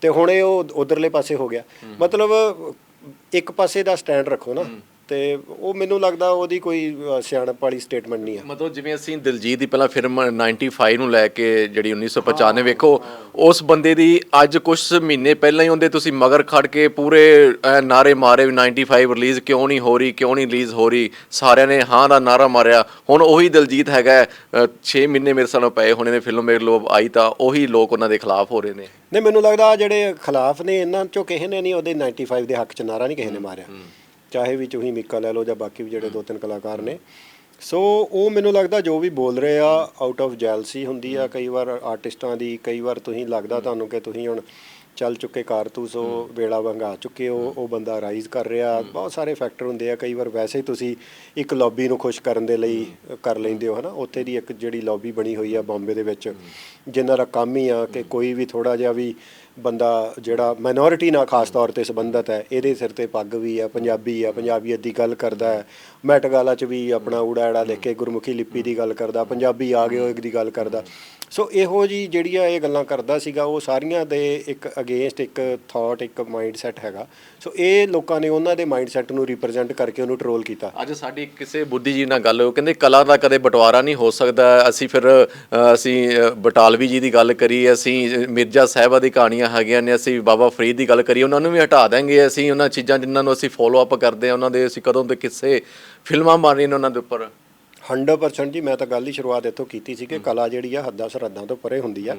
ਤੇ ਹੁਣ ਇਹ ਉਹ ਉਧਰਲੇ ਪਾਸੇ ਹੋ ਗਿਆ। ਮਤਲਬ ਇੱਕ ਪਾਸੇ ਦਾ ਸਟੈਂਡ ਰੱਖੋ ਨਾ। ਤੇ ਉਹ ਮੈਨੂੰ ਲੱਗਦਾ ਉਹਦੀ ਕੋਈ ਅ, ਸਿਆਣਪ ਵਾਲੀ ਸਟੇਟਮੈਂਟ ਨਹੀਂ ਹੈ ਮਤਲਬ ਜਿਵੇਂ ਅਸੀਂ ਦਿਲਜੀਤ ਦੀ ਪਹਿਲਾਂ ਫਿਲਮ 95 ਨੂੰ ਲੈ ਕੇ ਜਿਹੜੀ 1995 ਵੇਖੋ ਉਸ ਬੰਦੇ ਦੀ ਅੱਜ ਕੁਝ ਮਹੀਨੇ ਪਹਿਲਾਂ ਹੀ ਉਹਦੇ ਤੁਸੀਂ ਮਗਰ ਖੜ ਕੇ ਪੂਰੇ ਐਂ ਨਾਰੇ ਮਾਰੇ ਵੀ 95 ਰਿਲੀਜ਼ ਕਿਉਂ ਨਹੀਂ ਹੋ ਰਹੀ ਕਿਉਂ ਨਹੀਂ ਰਿਲੀਜ਼ ਹੋ ਰਹੀ ਸਾਰਿਆਂ ਨੇ ਹਾਂ ਦਾ ਨਾਰਾ ਮਾਰਿਆ। ਹੁਣ ਉਹੀ ਦਿਲਜੀਤ ਹੈਗਾ 6 ਮਹੀਨੇ ਮੇਰੇ ਸਾਲੋਂ ਪਏ ਹੋਣੇ ਨੇ ਫਿਲਮ ਮੇਰੇ ਲੋਬ ਆਈ ਤਾਂ ਉਹੀ ਲੋਕ ਉਹਨਾਂ ਦੇ ਖਿਲਾਫ ਹੋ ਰਹੇ ਨੇ। ਨਹੀਂ ਮੈਨੂੰ ਲੱਗਦਾ ਆਹ ਜਿਹੜੇ ਖਿਲਾਫ ਨੇ ਇਹਨਾਂ ਚੋਂ ਕਿਸੇ ਨੇ ਨਹੀਂ ਉਹਦੇ 95 ਦੇ ਹੱਕ ਚ ਨਾਰਾ ਨਹੀਂ ਕਿਸੇ ਨੇ ਮਾਰਿਆ। ਚਾਹੇ ਵੀ ਤੁਸੀਂ ਮਿੱਕਾ ਲੈ ਲਓ ਜਾਂ ਬਾਕੀ ਵੀ ਜਿਹੜੇ ਦੋ ਤਿੰਨ ਕਲਾਕਾਰ ਨੇ। ਸੋ ਉਹ ਮੈਨੂੰ ਲੱਗਦਾ ਜੋ ਵੀ ਬੋਲ ਰਹੇ ਆ ਆਊਟ ਆਫ ਜੈਲਸੀ ਹੁੰਦੀ ਆ, ਕਈ ਵਾਰ ਆਰਟਿਸਟਾਂ ਦੀ, ਕਈ ਵਾਰ ਤੁਸੀਂ ਲੱਗਦਾ ਤੁਹਾਨੂੰ ਕਿ ਤੁਸੀਂ ਹੁਣ ਚੱਲ ਚੁੱਕੇ ਕਾਰਤੂਸ, ਉਹ ਵੇਲਾ ਵੰਗਾ ਚੁੱਕੇ ਹੋ ਉਹ ਬੰਦਾ ਰਾਈਜ਼ ਕਰ ਰਿਹਾ। ਬਹੁਤ ਸਾਰੇ ਫੈਕਟਰ ਹੁੰਦੇ ਆ, ਕਈ ਵਾਰ ਵੈਸੇ ਹੀ ਤੁਸੀਂ ਇੱਕ ਲੌਬੀ ਨੂੰ ਖੁਸ਼ ਕਰਨ ਦੇ ਲਈ ਕਰ ਲੈਂਦੇ ਹੋ, ਹਨਾ? ਉੱਥੇ ਦੀ ਇੱਕ ਜਿਹੜੀ ਲੌਬੀ ਬਣੀ ਹੋਈ ਆ ਬੰਬੇ ਦੇ ਵਿੱਚ, ਜਿਨ੍ਹਾਂ ਦਾ ਕੰਮ ਹੀ ਆ ਕਿ ਕੋਈ ਵੀ ਥੋੜਾ ਜਿਹਾ ਵੀ ਬੰਦਾ ਜਿਹੜਾ ਮਾਈਨੋਰਿਟੀ ਨਾਲ ਖਾਸ ਤੌਰ ਤੇ ਸੰਬੰਧਤ ਹੈ, ਇਹਦੇ ਸਿਰ ਤੇ ਪੱਗ ਵੀ ਆ, ਪੰਜਾਬੀ ਆ, ਪੰਜਾਬੀਅਤ ਦੀ ਗੱਲ ਕਰਦਾ ਹੈ। ਮੈਟਗਾਲਾ ਚ ਵੀ ਆਪਣਾ ਊੜਾ ਐੜਾ ਲਿਖ ਕੇ ਗੁਰਮੁਖੀ ਲਿਪੀ ਦੀ ਗੱਲ ਕਰਦਾ, ਪੰਜਾਬੀ ਆ ਗਏ ਹੋਏ ਦੀ ਗੱਲ ਕਰਦਾ। ਸੋ ਇਹੋ ਜੀ ਜਿਹੜੀਆਂ ਇਹ ਗੱਲਾਂ ਕਰਦਾ ਸੀਗਾ, ਉਹ ਸਾਰੀਆਂ ਦੇ ਇੱਕ ਅਗੇਂਸਟ ਇੱਕ ਥਾਟ ਇੱਕ ਮਾਈਂਡ ਸੈਟ ਹੈਗਾ। ਸੋ ਇਹ ਲੋਕਾਂ ਨੇ ਉਹਨਾਂ ਦੇ ਮਾਈਂਡ ਸੈਟ ਨੂੰ ਰਿਪਰੈਜ਼ੈਂਟ ਕਰਕੇ ਉਹਨੂੰ ਟਰੋਲ ਕੀਤਾ। ਅੱਜ ਸਾਡੀ ਕਿਸੇ ਬੁੱਧੀ ਜੀ ਨਾਲ ਗੱਲ ਹੋ ਕਹਿੰਦੇ ਕਲਾ ਦਾ ਕਦੇ ਬਟਵਾਰਾ ਨਹੀਂ ਹੋ ਸਕਦਾ। ਅਸੀਂ ਫਿਰ ਅਸੀਂ ਬਟਾਲਵੀ ਜੀ ਦੀ ਗੱਲ ਕਰੀ, ਅਸੀਂ ਮਿਰਜ਼ਾ ਸਾਹਿਬਾ ਦੀ ਕਹਾਣੀਆਂ ਹੈਗੀਆਂ ਨੇ, ਅਸੀਂ ਬਾਬਾ ਫਰੀਦ ਦੀ ਗੱਲ ਕਰੀ, ਉਹਨਾਂ ਨੂੰ ਵੀ ਹਟਾ ਦਾਂਗੇ ਅਸੀਂ, ਉਹਨਾਂ ਚੀਜ਼ਾਂ ਜਿਨ੍ਹਾਂ ਨੂੰ ਅਸੀਂ ਫੋਲੋ ਅਪ ਕਰਦੇ ਆ ਉਹਨਾਂ ਦੇ ਅਸੀਂ ਕਦੋਂ ਦੇ ਕਿਸੇ ਫਿਲਮਾਂ ਬਣ ਰਹੀਆਂ ਨੇ ਉਹਨਾਂ ਦੇ ਉੱਪਰ। 100% ਜੀ ਮੈਂ ਤਾਂ ਗੱਲ ਹੀ ਸ਼ੁਰੂਆਤ ਇੱਥੋਂ ਕੀਤੀ ਸੀ ਕਿ ਕਲਾ ਜਿਹੜੀ ਆ ਹੱਦਾਂ ਸਰਹੱਦਾਂ ਤੋਂ ਪਰੇ ਹੁੰਦੀ ਆ।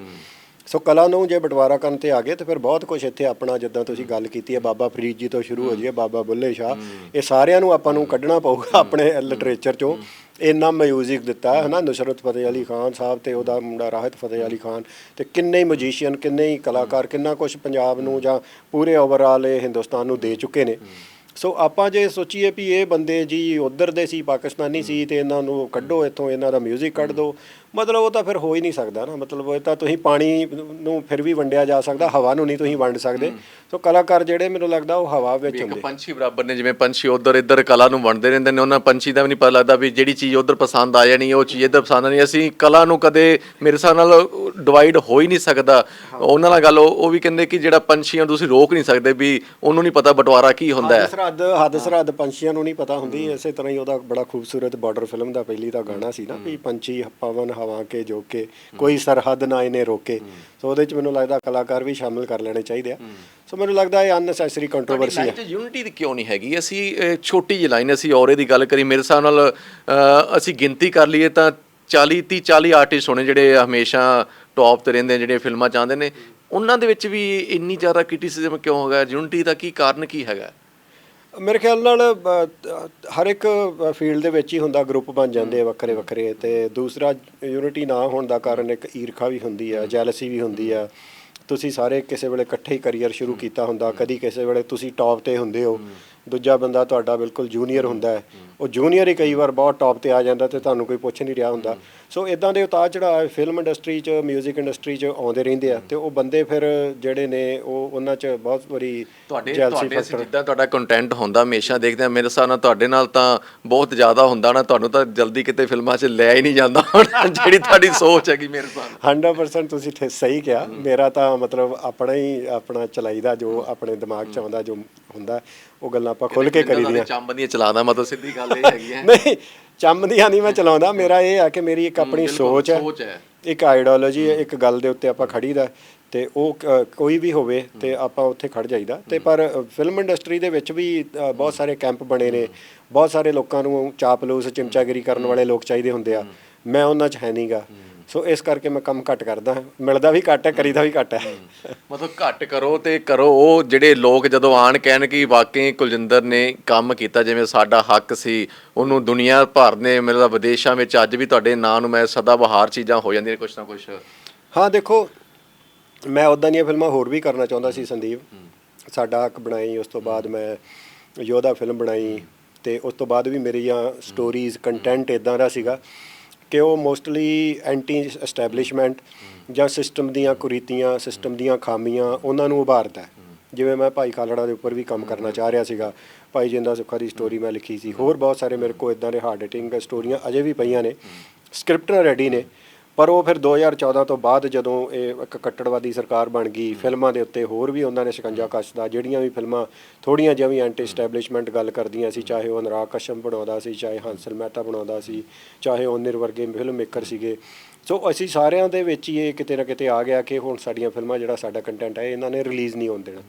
ਸੋ ਕਲਾ ਨੂੰ ਜੇ ਬਟਵਾਰਾ ਕਰਨ ਤੇ ਆ ਗਏ ਤੇ ਫਿਰ ਬਹੁਤ ਕੁਝ ਇੱਥੇ ਆਪਣਾ ਜਿੱਦਾਂ ਤੁਸੀਂ ਗੱਲ ਕੀਤੀ ਹੈ ਬਾਬਾ ਫਰੀਦ ਜੀ ਤੋਂ ਸ਼ੁਰੂ ਹੋ ਜਾਈਏ ਬਾਬਾ ਬੁੱਲੇ ਸ਼ਾਹ। ਇਹ ਸਾਰਿਆਂ ਨੂੰ ਆਪਾਂ ਨੂੰ ਕੱਢਣਾ ਪਊਗਾ ਆਪਣੇ ਲਿਟਰੇਚਰ ਚੋਂ। ਇੰਨਾ ਮਿਊਜ਼ਿਕ ਦਿੱਤਾ ਹੈ ਨਾ ਨੁਸਰਤ ਫਤਿਹ ਅਲੀ ਖਾਨ ਸਾਹਿਬ ਤੇ ਉਹਦਾ ਮੁੰਡਾ ਰਾਹਤ ਫਤਿਹ ਅਲੀ ਖਾਨ। ਤੇ ਕਿੰਨੇ ਹੀ ਮਿਊਜ਼ੀਸ਼ੀਅਨ ਕਿੰਨੇ ਹੀ ਕਲਾਕਾਰ ਕਿੰਨਾ ਕੁਝ ਪੰਜਾਬ ਨੂੰ ਜਾਂ ਪੂਰੇ ਓਵਰਆਲ ਇਹ ਹਿੰਦੁਸਤਾਨ ਨੂੰ ਦੇ ਚੁੱਕੇ ਨੇ। ਸੋ ਆਪਾਂ ਜੇ ਸੋਚੀਏ ਵੀ ਇਹ ਬੰਦੇ ਜੀ ਉਧਰ ਦੇ ਸੀ, ਪਾਕਿਸਤਾਨੀ ਸੀ, ਤੇ ਇਹਨਾਂ ਨੂੰ ਕੱਢੋ ਇੱਥੋਂ, ਇਹਨਾਂ ਦਾ 뮤직 ਕੱਢ ਦਿਓ ਮਤਲਬ ਉਹ ਤਾਂ ਫਿਰ ਹੋ ਹੀ ਨਹੀਂ ਸਕਦਾ ਨਾ ਮਤਲਬ ਇਹ ਤਾਂ ਤੁਸੀਂ ਪਾਣੀ ਨੂੰ ਫਿਰ ਵੀ ਵੰਡਿਆ ਜਾ ਸਕਦਾ ਹਵਾ ਨੂੰ ਨਹੀਂ ਤੁਸੀਂ ਵੰਡ ਸਕਦੇ। ਸੋ ਕਲਾਕਾਰ ਜਿਹੜੇ ਮੈਨੂੰ ਲੱਗਦਾ ਉਹ ਹਵਾ ਵਿੱਚ ਇੱਕ ਹੁੰਦੇ। ਪੰਛੀ ਬਰਾਬਰ ਨੇ ਜਿਵੇਂ ਪੰਛੀ ਉਧਰ ਇੱਧਰ ਕਲਾ ਨੂੰ ਵੰਡਦੇ ਰਹਿੰਦੇ ਨੇ ਉਹਨਾਂ ਪੰਛੀ ਦਾ ਵੀ ਨਹੀਂ ਪਤਾ ਲੱਗਦਾ ਵੀ ਜਿਹੜੀ ਚੀਜ਼ ਉਧਰ ਪਸੰਦ ਆ ਜਾਣੀ ਉਹ ਚੀਜ਼ ਇੱਧਰ ਪਸੰਦ ਨਹੀਂ ਅਸੀਂ ਕਲਾ ਨੂੰ ਕਦੇ ਮੇਰੇ ਹਿਸਾਬ ਨਾਲ ਡਿਵਾਈਡ ਹੋ ਹੀ ਨਹੀਂ ਸਕਦਾ। ਉਹਨਾਂ ਨਾਲ ਗੱਲ ਉਹ ਵੀ ਕਹਿੰਦੇ ਕਿ ਜਿਹੜਾ ਪੰਛੀਆਂ ਨੂੰ ਤੁਸੀਂ ਰੋਕ ਨਹੀਂ ਸਕਦੇ ਵੀ ਉਹਨੂੰ ਨਹੀਂ ਪਤਾ ਬਟਵਾਰਾ ਕੀ ਹੁੰਦਾ ਹੈ। ਹੱਦ ਸਰਹੱਦ ਹੱਦ ਸਰਹੱਦ ਪੰਛੀਆਂ ਨੂੰ ਨਹੀਂ ਪਤਾ ਹੁੰਦੀ। ਇਸੇ ਤਰ੍ਹਾਂ ਹੀ ਉਹਦਾ ਬੜਾ ਖੂਬਸੂਰਤ ਬਾਰਡਰ ਫਿਲਮ ਦਾ ਪਹਿਲੀ ਦਾ ਗਾਣਾ ਸੀ ਨਾ ਵੀ ਪੰਛੀ ਪਵਨ ਹਵਾ ਕੇ ਜੋ ਕੇ ਕੋਈ ਸਰਹੱਦ ਨਾ ਇਹਨੇ ਰੋਕੇ। ਸੋ ਉਹਦੇ ਚ ਮੈਨੂੰ ਲੱਗਦਾ ਕਲਾਕਾਰ ਵੀ ਸ਼ਾਮਿਲ ਕਰ ਲੈਣੇ ਚਾਹੀਦੇ ਆ। ਸੋ ਮੈਨੂੰ ਲੱਗਦਾ ਇਹ ਅਨਨੈਸੈਸਰੀ ਕੰਟਰੋਵਰਸੀ ਹੈ ਯੂਨਿਟੀ ਦੀ ਕਿਉਂ ਨਹੀਂ ਹੈਗੀ? ਅਸੀਂ ਛੋਟੀ ਜਿਹੀ ਲਾਈਨ ਅਸੀਂ ਔਰੇ ਦੀ ਗੱਲ ਕਰੀ ਮੇਰੇ ਹਿਸਾਬ ਨਾਲ ਅਸੀਂ ਗਿਣਤੀ ਕਰ ਲਈਏ ਤਾਂ 40 30 40 ਆਰਟਿਸਟ ਹੋਣੇ ਜਿਹੜੇ ਹਮੇਸ਼ਾ ਟੌਪ ਤੇ ਰਹਿੰਦੇ ਨੇ ਜਿਹੜੇ ਫਿਲਮਾਂ ਚਾਹੁੰਦੇ ਨੇ। ਉਹਨਾਂ ਦੇ ਵਿੱਚ ਵੀ ਇੰਨੀ ਜ਼ਿਆਦਾ ਕ੍ਰਿਟਿਸਿਜ਼ਮ ਕਿਉਂ ਹੈਗਾ? ਯੂਨਿਟੀ ਦਾ ਕੀ ਕਾਰਨ ਕੀ ਹੈਗਾ? ਮੇਰੇ ਖਿਆਲ ਨਾਲ ਹਰ ਇੱਕ ਫੀਲਡ ਦੇ ਵਿੱਚ ਹੀ ਹੁੰਦਾ ਗਰੁੱਪ ਬਣ ਜਾਂਦੇ ਆ ਵੱਖਰੇ ਵੱਖਰੇ ਤੇ ਦੂਸਰਾ ਯੂਨਿਟੀ ਨਾ ਹੋਣ ਦਾ ਕਾਰਨ ਇੱਕ ਈਰਖਾ ਵੀ ਹੁੰਦੀ ਆ ਜੈਲਸੀ ਵੀ ਹੁੰਦੀ ਆ। ਤੁਸੀਂ ਸਾਰੇ ਕਿਸੇ ਵੇਲੇ ਇਕੱਠੇ ਹੀ ਕੈਰੀਅਰ ਸ਼ੁਰੂ ਕੀਤਾ ਹੁੰਦਾ ਕਦੀ ਕਿਸੇ ਵੇਲੇ ਤੁਸੀਂ ਟੌਪ ਤੇ ਹੁੰਦੇ ਹੋ। ਦੂਜਾ ਬੰਦਾ ਤੁਹਾਡਾ ਬਿਲਕੁਲ ਜੂਨੀਅਰ ਹੁੰਦਾ ਹੈ। ਉਹ ਜੂਨੀਅਰ ਹੀ ਕਈ ਵਾਰ ਬਹੁਤ ਟੌਪ ਤੇ ਆ ਜਾਂਦਾ ਤੇ ਤੁਹਾਨੂੰ ਕੋਈ ਪੁੱਛ ਨਹੀਂ ਰਿਹਾ ਹੁੰਦਾ। ਸੋ ਇਦਾਂ ਦੇ ਉਤਾਰ ਚੜਾਅ ਫਿਲਮ ਇੰਡਸਟਰੀ 'ਚ 뮤직 ਇੰਡਸਟਰੀ 'ਚ ਆਉਂਦੇ ਰਹਿੰਦੇ ਆ ਤੇ ਉਹ ਬੰਦੇ ਫਿਰ ਜਿਹੜੇ ਨੇ ਉਹ ਉਹਨਾਂ 'ਚ ਬਹੁਤ ਵਾਰੀ ਤੁਹਾਡੇ ਤੁਹਾਡੇ ਅਸੀਂ ਜਿੱਦਾਂ ਤੁਹਾਡਾ ਕੰਟੈਂਟ ਹੁੰਦਾ ਹਮੇਸ਼ਾ ਦੇਖਦੇ ਆ ਮੇਰੇ ਹਿਸਾਬ ਨਾਲ ਤੁਹਾਡੇ ਨਾਲ ਤਾਂ ਬਹੁਤ ਜ਼ਿਆਦਾ ਹੁੰਦਾ ਨਾ ਤੁਹਾਨੂੰ ਤਾਂ ਜਲਦੀ ਕਿਤੇ ਫਿਲਮਾਂ 'ਚ ਲਿਆ ਹੀ ਨਹੀਂ ਜਾਂਦਾ ਜਿਹੜੀ ਤੁਹਾਡੀ ਸੋਚ ਹੈਗੀ ਮੇਰੇ ਹਿਸਾਬ ਨਾਲ। 100% ਤੁਸੀਂ ਸਹੀ ਕਿਹਾ। ਮੇਰਾ ਤਾਂ ਮਤਲਬ ਆਪਣਾ ਹੀ ਆਪਣਾ ਚਲਾਈਦਾ ਜੋ ਆਪਣੇ ਦਿਮਾਗ 'ਚ ਆਉਂਦਾ ਜੋ ਹੁੰਦਾ ਉਹ ਗੱਲਾਂ ਆਪਾਂ ਖੁੱਲ ਕੇ ਕਰੀਦੀਆਂ। ਚੰਬ ਦੀਆਂ ਚਲਾਦਾ ਮਤਲਬ ਸਿੱਧੀ ਗੱਲ ਇਹ ਹੈਗੀ ਹੈ ਨਹੀਂ ਚੰਮਦੀਆਂ ਨਹੀਂ ਮੈਂ ਚਲਾਉਂਦਾ। ਮੇਰਾ ਇਹ ਆ ਕਿ ਮੇਰੀ ਇੱਕ ਆਪਣੀ ਸੋਚ ਹੈ। ਸੋਚ ਹੈ। ਇੱਕ ਆਈਡੀਓਲੋਜੀ ਹੈ ਇੱਕ ਗੱਲ ਦੇ ਉੱਤੇ ਆਪਾਂ ਖੜੀਦਾ ਤੇ ਉਹ ਕ- ਕੋਈ ਵੀ ਹੋਵੇ ਤੇ ਆਪਾਂ ਉੱਥੇ ਖੜ ਜਾਈਦਾ। ਤੇ ਪਰ ਫਿਲਮ ਇੰਡਸਟਰੀ ਦੇ ਵਿੱਚ ਵੀ ਅ, ਬਹੁਤ ਸਾਰੇ ਕੈਂਪ ਬਣੇ ਨੇ। ਬਹੁਤ ਸਾਰੇ ਲੋਕਾਂ ਨੂੰ ਚਾਪਲੂਸ ਚਿਮਚਾਗਿਰੀ ਕਰਨ ਵਾਲੇ ਲੋਕ ਚਾਹੀਦੇ ਹੁੰਦੇ ਆ। ਮੈਂ ਉਹਨਾਂ 'ਚ ਹੈ ਨਹੀਂਗਾ ਸੋ ਇਸ ਕਰਕੇ ਮੈਂ ਕੰਮ ਘੱਟ ਕਰਦਾ ਮਿਲਦਾ ਵੀ ਘੱਟ ਹੈ ਕਰੀਦਾ ਵੀ ਘੱਟ ਹੈ। ਮਤਲਬ ਘੱਟ ਕਰੋ ਤੇ ਕਰੋ। ਉਹ ਜਿਹੜੇ ਲੋਕ ਜਦੋਂ ਆਣ ਕਹਿਣ ਕਿ ਵਾਕਈ ਕੁਲਜਿੰਦਰ ਨੇ ਕੰਮ ਕੀਤਾ ਜਿਵੇਂ ਸਾਡਾ ਹੱਕ ਸੀ ਉਹਨੂੰ ਦੁਨੀਆ ਭਰ ਨੇ ਮਤਲਬ ਵਿਦੇਸ਼ਾਂ ਵਿੱਚ ਅੱਜ ਵੀ ਤੁਹਾਡੇ ਨਾਂ ਨੂੰ ਮੈਂ ਸਦਾ ਬਹਾਰ ਚੀਜ਼ਾਂ ਹੋ ਜਾਂਦੀਆਂ ਕੁਛ ਨਾ ਕੁਛ। ਹਾਂ ਦੇਖੋ ਮੈਂ ਉਦਾਂ ਦੀਆਂ ਫਿਲਮਾਂ ਹੋਰ ਵੀ ਕਰਨਾ ਚਾਹੁੰਦਾ ਸੀ ਸੰਦੀਪ। ਸਾਡਾ ਹੱਕ ਬਣਾਈ ਉਸ ਤੋਂ ਬਾਅਦ ਮੈਂ ਯੋਧਾ ਫਿਲਮ ਬਣਾਈ ਤੇ ਉਸ ਤੋਂ ਬਾਅਦ ਵੀ ਮੇਰੀਆਂ ਸਟੋਰੀਜ਼ ਕੰਟੈਂਟ ਇਦਾਂ ਦਾ ਸੀਗਾ। ਕਿ ਉਹ ਮੋਸਟਲੀ ਐਂਟੀ ਐਸਟੈਬਲਿਸ਼ਮੈਂਟ ਜਾਂ ਸਿਸਟਮ ਦੀਆਂ ਕੁਰੀਤੀਆਂ ਸਿਸਟਮ ਦੀਆਂ ਖਾਮੀਆਂ ਉਹਨਾਂ ਨੂੰ ਉਭਾਰਦਾ ਹੈ। ਜਿਵੇਂ ਮੈਂ ਭਾਈ ਖਾਲੜਾ ਦੇ ਉੱਪਰ ਵੀ ਕੰਮ ਕਰਨਾ ਚਾਹ ਰਿਹਾ ਸੀਗਾ। ਭਾਈ ਜਿੰਦਾ ਸੁੱਖਾ ਦੀ ਸਟੋਰੀ ਮੈਂ ਲਿਖੀ ਸੀ। ਹੋਰ ਬਹੁਤ ਸਾਰੇ ਮੇਰੇ ਕੋਲ ਇਦਾਂ ਦੇ ਹਾਰਡ ਹਿਟਿੰਗ ਸਟੋਰੀਆਂ ਅਜੇ ਵੀ ਪਈਆਂ ਨੇ। ਸਕ੍ਰਿਪਟ ਰੈਡੀ ਨੇ। ਪਰ ਉਹ ਫਿਰ 2014 ਤੋਂ ਬਾਅਦ ਜਦੋਂ ਇਹ ਇੱਕ ਕੱਟੜਵਾਦੀ ਸਰਕਾਰ ਬਣ ਗਈ ਫਿਲਮਾਂ ਦੇ ਉੱਤੇ ਹੋਰ ਵੀ ਉਹਨਾਂ ਨੇ ਸ਼ਿਕੰਜਾ ਕੱਸਦਾ ਜਿਹੜੀਆਂ ਵੀ ਫਿਲਮਾਂ ਥੋੜੀਆਂ ਜਿਹਾ ਵੀ ਐਂਟੀ ਸਟੈਬਲਿਸ਼ਮੈਂਟ ਗੱਲ ਕਰਦੀਆਂ ਸੀ ਚਾਹੇ ਉਹ ਅਨੁਰਾਗ ਕਸ਼ਮ ਬਣਾਉਂਦਾ ਸੀ ਚਾਹੇ ਹੰਸਲ ਮਹਿਤਾ ਬਣਾਉਂਦਾ ਸੀ ਚਾਹੇ ਉਹ ਨਿਰ ਵਰਗੇ ਫਿਲਮ ਮੇਕਰ ਸੀਗੇ। ਸੋ ਅਸੀਂ ਸਾਰਿਆਂ ਦੇ ਵਿੱਚ ਹੀ ਇਹ ਕਿਤੇ ਨਾ ਕਿਤੇ ਆ ਗਿਆ ਕਿ ਹੁਣ ਸਾਡੀਆਂ ਫਿਲਮਾਂ ਜਿਹੜਾ ਸਾਡਾ ਕੰਟੈਂਟ ਹੈ ਇਹਨਾਂ ਨੇ ਰਿਲੀਜ਼ ਨਹੀਂ ਹੋਣ ਦੇਣਾ।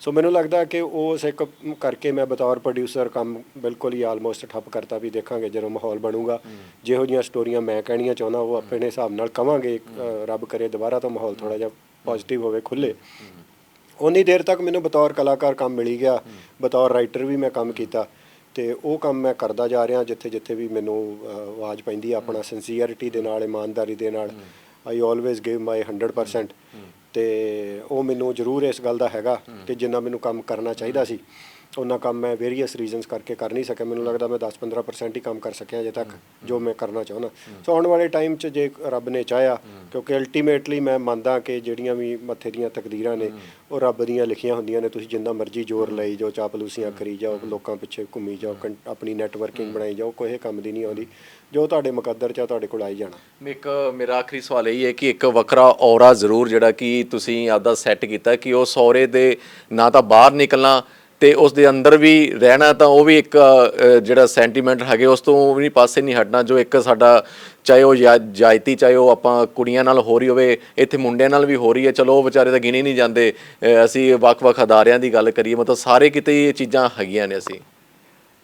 ਸੋ ਮੈਨੂੰ ਲੱਗਦਾ ਕਿ ਉਸ ਇੱਕ ਕਰਕੇ ਮੈਂ ਬਤੌਰ ਪ੍ਰੋਡਿਊਸਰ ਕੰਮ ਬਿਲਕੁਲ ਹੀ ਆਲਮੋਸਟ ਠੱਪ ਕਰਤਾ ਵੀ ਦੇਖਾਂਗੇ ਜਦੋਂ ਮਾਹੌਲ ਬਣੂਗਾ। ਜਿਹੋ ਜਿਹੀਆਂ ਸਟੋਰੀਆਂ ਮੈਂ ਕਹਿਣੀਆਂ ਚਾਹੁੰਦਾ ਉਹ ਆਪਣੇ ਹਿਸਾਬ ਨਾਲ ਕਵਾਂਗੇ। ਰੱਬ ਕਰੇ ਦੁਬਾਰਾ ਤੋਂ ਮਾਹੌਲ ਥੋੜਾ ਜਿਹਾ ਪੋਜ਼ਿਟਿਵ ਹੋਵੇ ਖੁੱਲੇ ਉਨੀ ਦੇਰ ਤੱਕ ਮੈਨੂੰ ਬਤੌਰ ਕਲਾਕਾਰ ਕੰਮ ਮਿਲੀ ਗਿਆ। ਬਤੌਰ ਰਾਈਟਰ ਵੀ ਮੈਂ ਕੰਮ ਕੀਤਾ। ਤੇ ਉਹ ਕੰਮ ਮੈਂ ਕਰਦਾ ਜਾ ਰਿਹਾ ਜਿੱਥੇ ਜਿੱਥੇ ਵੀ ਮੈਨੂੰ ਆਵਾਜ਼ ਪੈਂਦੀ ਆ ਆਪਣਾ ਸਿੰਸੀਅਰਿਟੀ ਦੇ ਨਾਲ ਇਮਾਨਦਾਰੀ ਦੇ ਨਾਲ। ਆਈ ਆਲਵੇਜ਼ ਗਿਵ ਮਾਈ 100% ਤੇ ਉਹ ਮੈਨੂੰ ਜ਼ਰੂਰ ਇਸ ਗੱਲ ਦਾ ਹੈਗਾ ਕਿ ਜਿੰਨਾ ਮੈਨੂੰ ਕੰਮ ਕਰਨਾ ਚਾਹੀਦਾ ਸੀ। ਉਹਨਾਂ ਕੰਮ ਮੈਂ ਵੇਰੀਅਸ ਰੀਜ਼ਨਸ ਕਰਕੇ ਕਰ ਨਹੀਂ ਸਕਿਆ। ਮੈਨੂੰ ਲੱਗਦਾ ਮੈਂ 10-15% ਹੀ ਕੰਮ ਕਰ ਸਕਿਆ ਅਜੇ ਤੱਕ, ਜੋ ਮੈਂ ਕਰਨਾ ਚਾਹੁੰਦਾ। ਸੋ ਆਉਣ ਵਾਲੇ ਟਾਈਮ 'ਚ ਜੇ ਰੱਬ ਨੇ ਚਾਹਿਆ, ਕਿਉਂਕਿ ਅਲਟੀਮੇਟਲੀ ਮੈਂ ਮੰਨਦਾ ਕਿ ਜਿਹੜੀਆਂ ਵੀ ਮੱਥੇ ਦੀਆਂ ਤਕਦੀਰਾਂ ਨੇ, ਉਹ ਰੱਬ ਦੀਆਂ ਲਿਖੀਆਂ ਹੁੰਦੀਆਂ ਨੇ। ਤੁਸੀਂ ਜਿੰਨਾ ਮਰਜ਼ੀ ਜ਼ੋਰ ਲਈ ਜਾਓ ਚਾਪਲੂਸੀਆਂ ਕਰੀ ਜਾਓ, ਲੋਕਾਂ ਪਿੱਛੇ ਘੁੰਮੀ ਜਾਓ, ਕੰ- ਆਪਣੀ ਨੈਟਵਰਕਿੰਗ ਬਣਾਈ ਜਾਓ, ਕੋਈ ਕੰਮ ਦੀ ਨਹੀਂ ਆਉਂਦੀ। ਜੋ ਤੁਹਾਡੇ ਮੁਕੱਦਰ 'ਚ ਆ, ਤੁਹਾਡੇ ਕੋਲ ਆਈ ਜਾਣਾ। ਇੱਕ, ਮੇਰਾ ਆਖਰੀ ਸਵਾਲ ਇਹ ਹੈ ਕਿ ਇੱਕ ਵੱਖਰਾ ਔਰਾ ਜ਼ਰੂਰ ਜਿਹੜਾ ਕਿ ਤੁਸੀਂ ਆਪਦਾ ਸੈੱਟ ਕੀਤਾ ਕਿ ਉਹ ਸੌਰੇ ਦੇ ਨਾ ਤਾਂ ਬਾਹਰ ਨਿਕਲਣਾ ਤੇ ਉਸ ਦੇ ਅੰਦਰ ਵੀ ਰਹਿਣਾ ਤਾਂ ਉਹ ਵੀ ਇੱਕ ਜਿਹੜਾ ਸੈਂਟੀਮੈਂਟ ਹੈਗੇ ਉਸ ਤੋਂ ਵੀ ਪਾਸੇ ਨਹੀਂ ਹਟਣਾ ਜੋ ਇੱਕ ਸਾਡਾ ਚਾਹੇ ਉਹ ਜਾਇਤੀ ਚਾਹੇ ਉਹ ਆਪਾਂ ਕੁੜੀਆਂ ਨਾਲ ਹੋ ਰਹੀ ਹੋਵੇ ਇੱਥੇ ਮੁੰਡਿਆਂ ਨਾਲ ਵੀ ਹੋ ਰਹੀ ਹੈ ਚਲੋ ਉਹ ਵਿਚਾਰੇ ਤਾਂ ਗਿਣੇ ਨਹੀਂ ਜਾਂਦੇ ਅਸੀਂ ਵੱਖ-ਵੱਖ ਅਦਾਰਿਆਂ ਦੀ ਗੱਲ ਕਰੀਏ ਮਤਲਬ ਸਾਰੇ ਕਿਤੇ ਇਹ ਚੀਜ਼ਾਂ ਹੈਗੀਆਂ ਨੇ ਅਸੀਂ।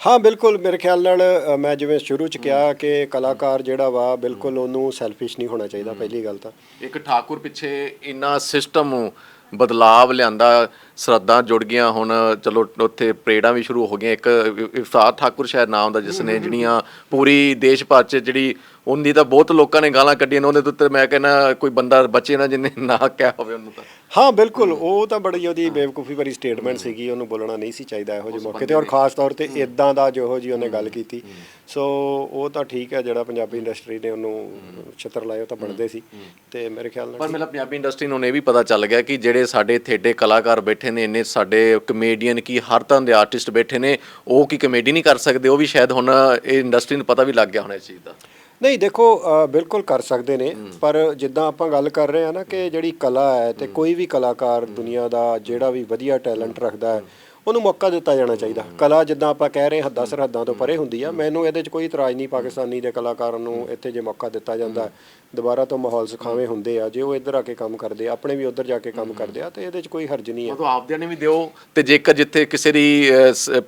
ਹਾਂ ਬਿਲਕੁਲ ਮੇਰੇ ਖਿਆਲ ਨਾਲ ਮੈਂ ਜਿਵੇਂ ਸ਼ੁਰੂ 'ਚ ਕਿਹਾ ਕਿ ਕਲਾਕਾਰ ਜਿਹੜਾ ਵਾ ਬਿਲਕੁਲ ਉਹਨੂੰ ਸੈਲਫਿਸ਼ ਨਹੀਂ ਹੋਣਾ ਚਾਹੀਦਾ ਪਹਿਲੀ ਗੱਲ ਤਾਂ। ਇੱਕ ਠਾਕੁਰ ਪਿੱਛੇ ਇੰਨਾ ਸਿਸਟਮ ਬਦਲਾਵ ਲਿਆਂਦਾ ਸਰਹੱਦਾਂ ਜੁੜ ਗਈਆਂ ਹੁਣ ਚਲੋ ਉੱਥੇ ਪਰੇਡਾਂ ਵੀ ਸ਼ੁਰੂ ਹੋ ਗਈਆਂ। ਇੱਕ ਇਫਤਾਰ ਠਾਕੁਰ ਸ਼ਾਇਦ ਨਾਮ ਦਾ ਜਿਸ ਨੇ ਜਿਹੜੀਆਂ ਪੂਰੀ ਦੇਸ਼ ਭਰ 'ਚ ਜਿਹੜੀ ਉਹਦੀ ਤਾਂ ਬਹੁਤ ਲੋਕਾਂ ਨੇ ਗਾਲਾਂ ਕੱਢੀਆਂ ਨੇ ਉਹਦੇ ਉੱਤੇ ਮੈਂ ਕਹਿੰਦਾ ਕੋਈ ਬੰਦਾ ਬਚੇ ਨਾ ਜਿਹਨੇ ਨਾ ਕਿਹਾ ਹੋਵੇ ਉਹਨੂੰ ਤਾਂ। ਹਾਂ ਬਿਲਕੁਲ। ਉਹ ਤਾਂ ਬੜੀ ਉਹਦੀ ਬੇਵਕੂਫੀ ਭਰੀ ਸਟੇਟਮੈਂਟ ਸੀਗੀ ਉਹਨੂੰ ਬੋਲਣਾ ਨਹੀਂ ਸੀ ਚਾਹੀਦਾ ਇਹੋ ਜਿਹੇ ਮੌਕੇ ਤੇ। ਔਰ ਖਾਸ ਤੌਰ ਤੇ ਇਦਾਂ ਦਾ ਜਿਹੋ ਜੀ ਉਹਨੇ ਗੱਲ ਕੀਤੀ। ਸੋ ਉਹ ਤਾਂ ਠੀਕ ਹੈ ਜਿਹੜਾ ਪੰਜਾਬੀ ਇੰਡਸਟਰੀ ਨੇ ਉਹਨੂੰ ਛਤਰ ਲਾਇਆ ਉਹ ਤਾਂ ਬਣਦੇ ਸੀ। ਤੇ ਮੇਰੇ ਖਿਆਲ ਨਾਲ ਪਰ ਮੇਰਾ ਪੰਜਾਬੀ ਇੰਡਸਟਰੀ ਨੂੰ ਇਹ ਵੀ ਪਤਾ ਚੱਲ ਗਿਆ ਕਿ ਜਿਹੜੇ ਸਾਡੇ ਥੇਡੇ ਕਲਾਕਾਰ ਬੈਠੇ ਨੇ ਇੰਨੇ ਸਾਡੇ ਕਮੇਡੀਅਨ ਕੀ ਹਰ ਤਰ੍ਹਾਂ ਦੇ ਆਰਟਿਸਟ ਬੈਠੇ ਨੇ ਉਹ ਕੀ ਕਮੇਡੀ ਨਹੀਂ ਕਰ ਸਕਦੇ ਉਹ ਵੀ ਸ਼ਾਇਦ ਹੁਣ ਇਹ ਇੰਡਸਟਰੀ ਨੂੰ ਪਤਾ ਵੀ ਲੱਗ ਗਿਆ ਹੋਣਾ ਇਸ ਚੀਜ਼ ਦਾ। ਨਹੀਂ ਦੇਖੋ ਬਿਲਕੁਲ ਕਰ ਸਕਦੇ ਨੇ ਪਰ ਜਿੱਦਾਂ ਆਪਾਂ ਗੱਲ ਕਰ ਰਹੇ ਆ ਨਾ ਕਿ ਜਿਹੜੀ ਕਲਾ ਹੈ ਤੇ ਕੋਈ ਵੀ ਕਲਾਕਾਰ ਦੁਨੀਆ ਦਾ ਜਿਹੜਾ ਵੀ ਵਧੀਆ ਟੈਲੈਂਟ ਰੱਖਦਾ ਹੈ ਉਹਨੂੰ ਮੌਕਾ ਦਿੱਤਾ ਜਾਣਾ ਚਾਹੀਦਾ। ਕਲਾ ਜਿੱਦਾਂ ਆਪਾਂ ਕਹਿ ਰਹੇ ਹਾਂ, ਹੱਦਾਂ ਸਰਹੱਦਾਂ ਤੋਂ ਪਰੇ ਹੁੰਦੀ ਆ ਮੈਨੂੰ ਇਹਦੇ 'ਚ ਕੋਈ ਇਤਰਾਜ਼ ਨਹੀਂ ਪਾਕਿਸਤਾਨੀ ਦੇ ਕਲਾਕਾਰਾਂ ਨੂੰ ਇੱਥੇ ਜੇ ਮੌਕਾ ਦਿੱਤਾ ਜਾਂਦਾ ਹੈ, ਦੁਬਾਰਾ ਤੋਂ ਮਾਹੌਲ ਸੁਖਾਵੇਂ ਹੁੰਦੇ ਆ ਜੇ ਉਹ ਇੱਧਰ ਆ ਕੇ ਕੰਮ ਕਰਦੇ ਆ, ਆਪਣੇ ਵੀ ਉੱਧਰ ਜਾ ਕੇ ਕੰਮ ਕਰਦੇ ਆ ਤੇ ਇਹਦੇ 'ਚ ਕੋਈ ਹਰਜ ਨਹੀਂ ਆ। ਮਤਲਬ ਆਪਦਿਆਂ ਨੇ ਵੀ ਦਿਓ ਤੇ ਜੇਕਰ ਜਿੱਥੇ ਕਿਸੇ ਦੀ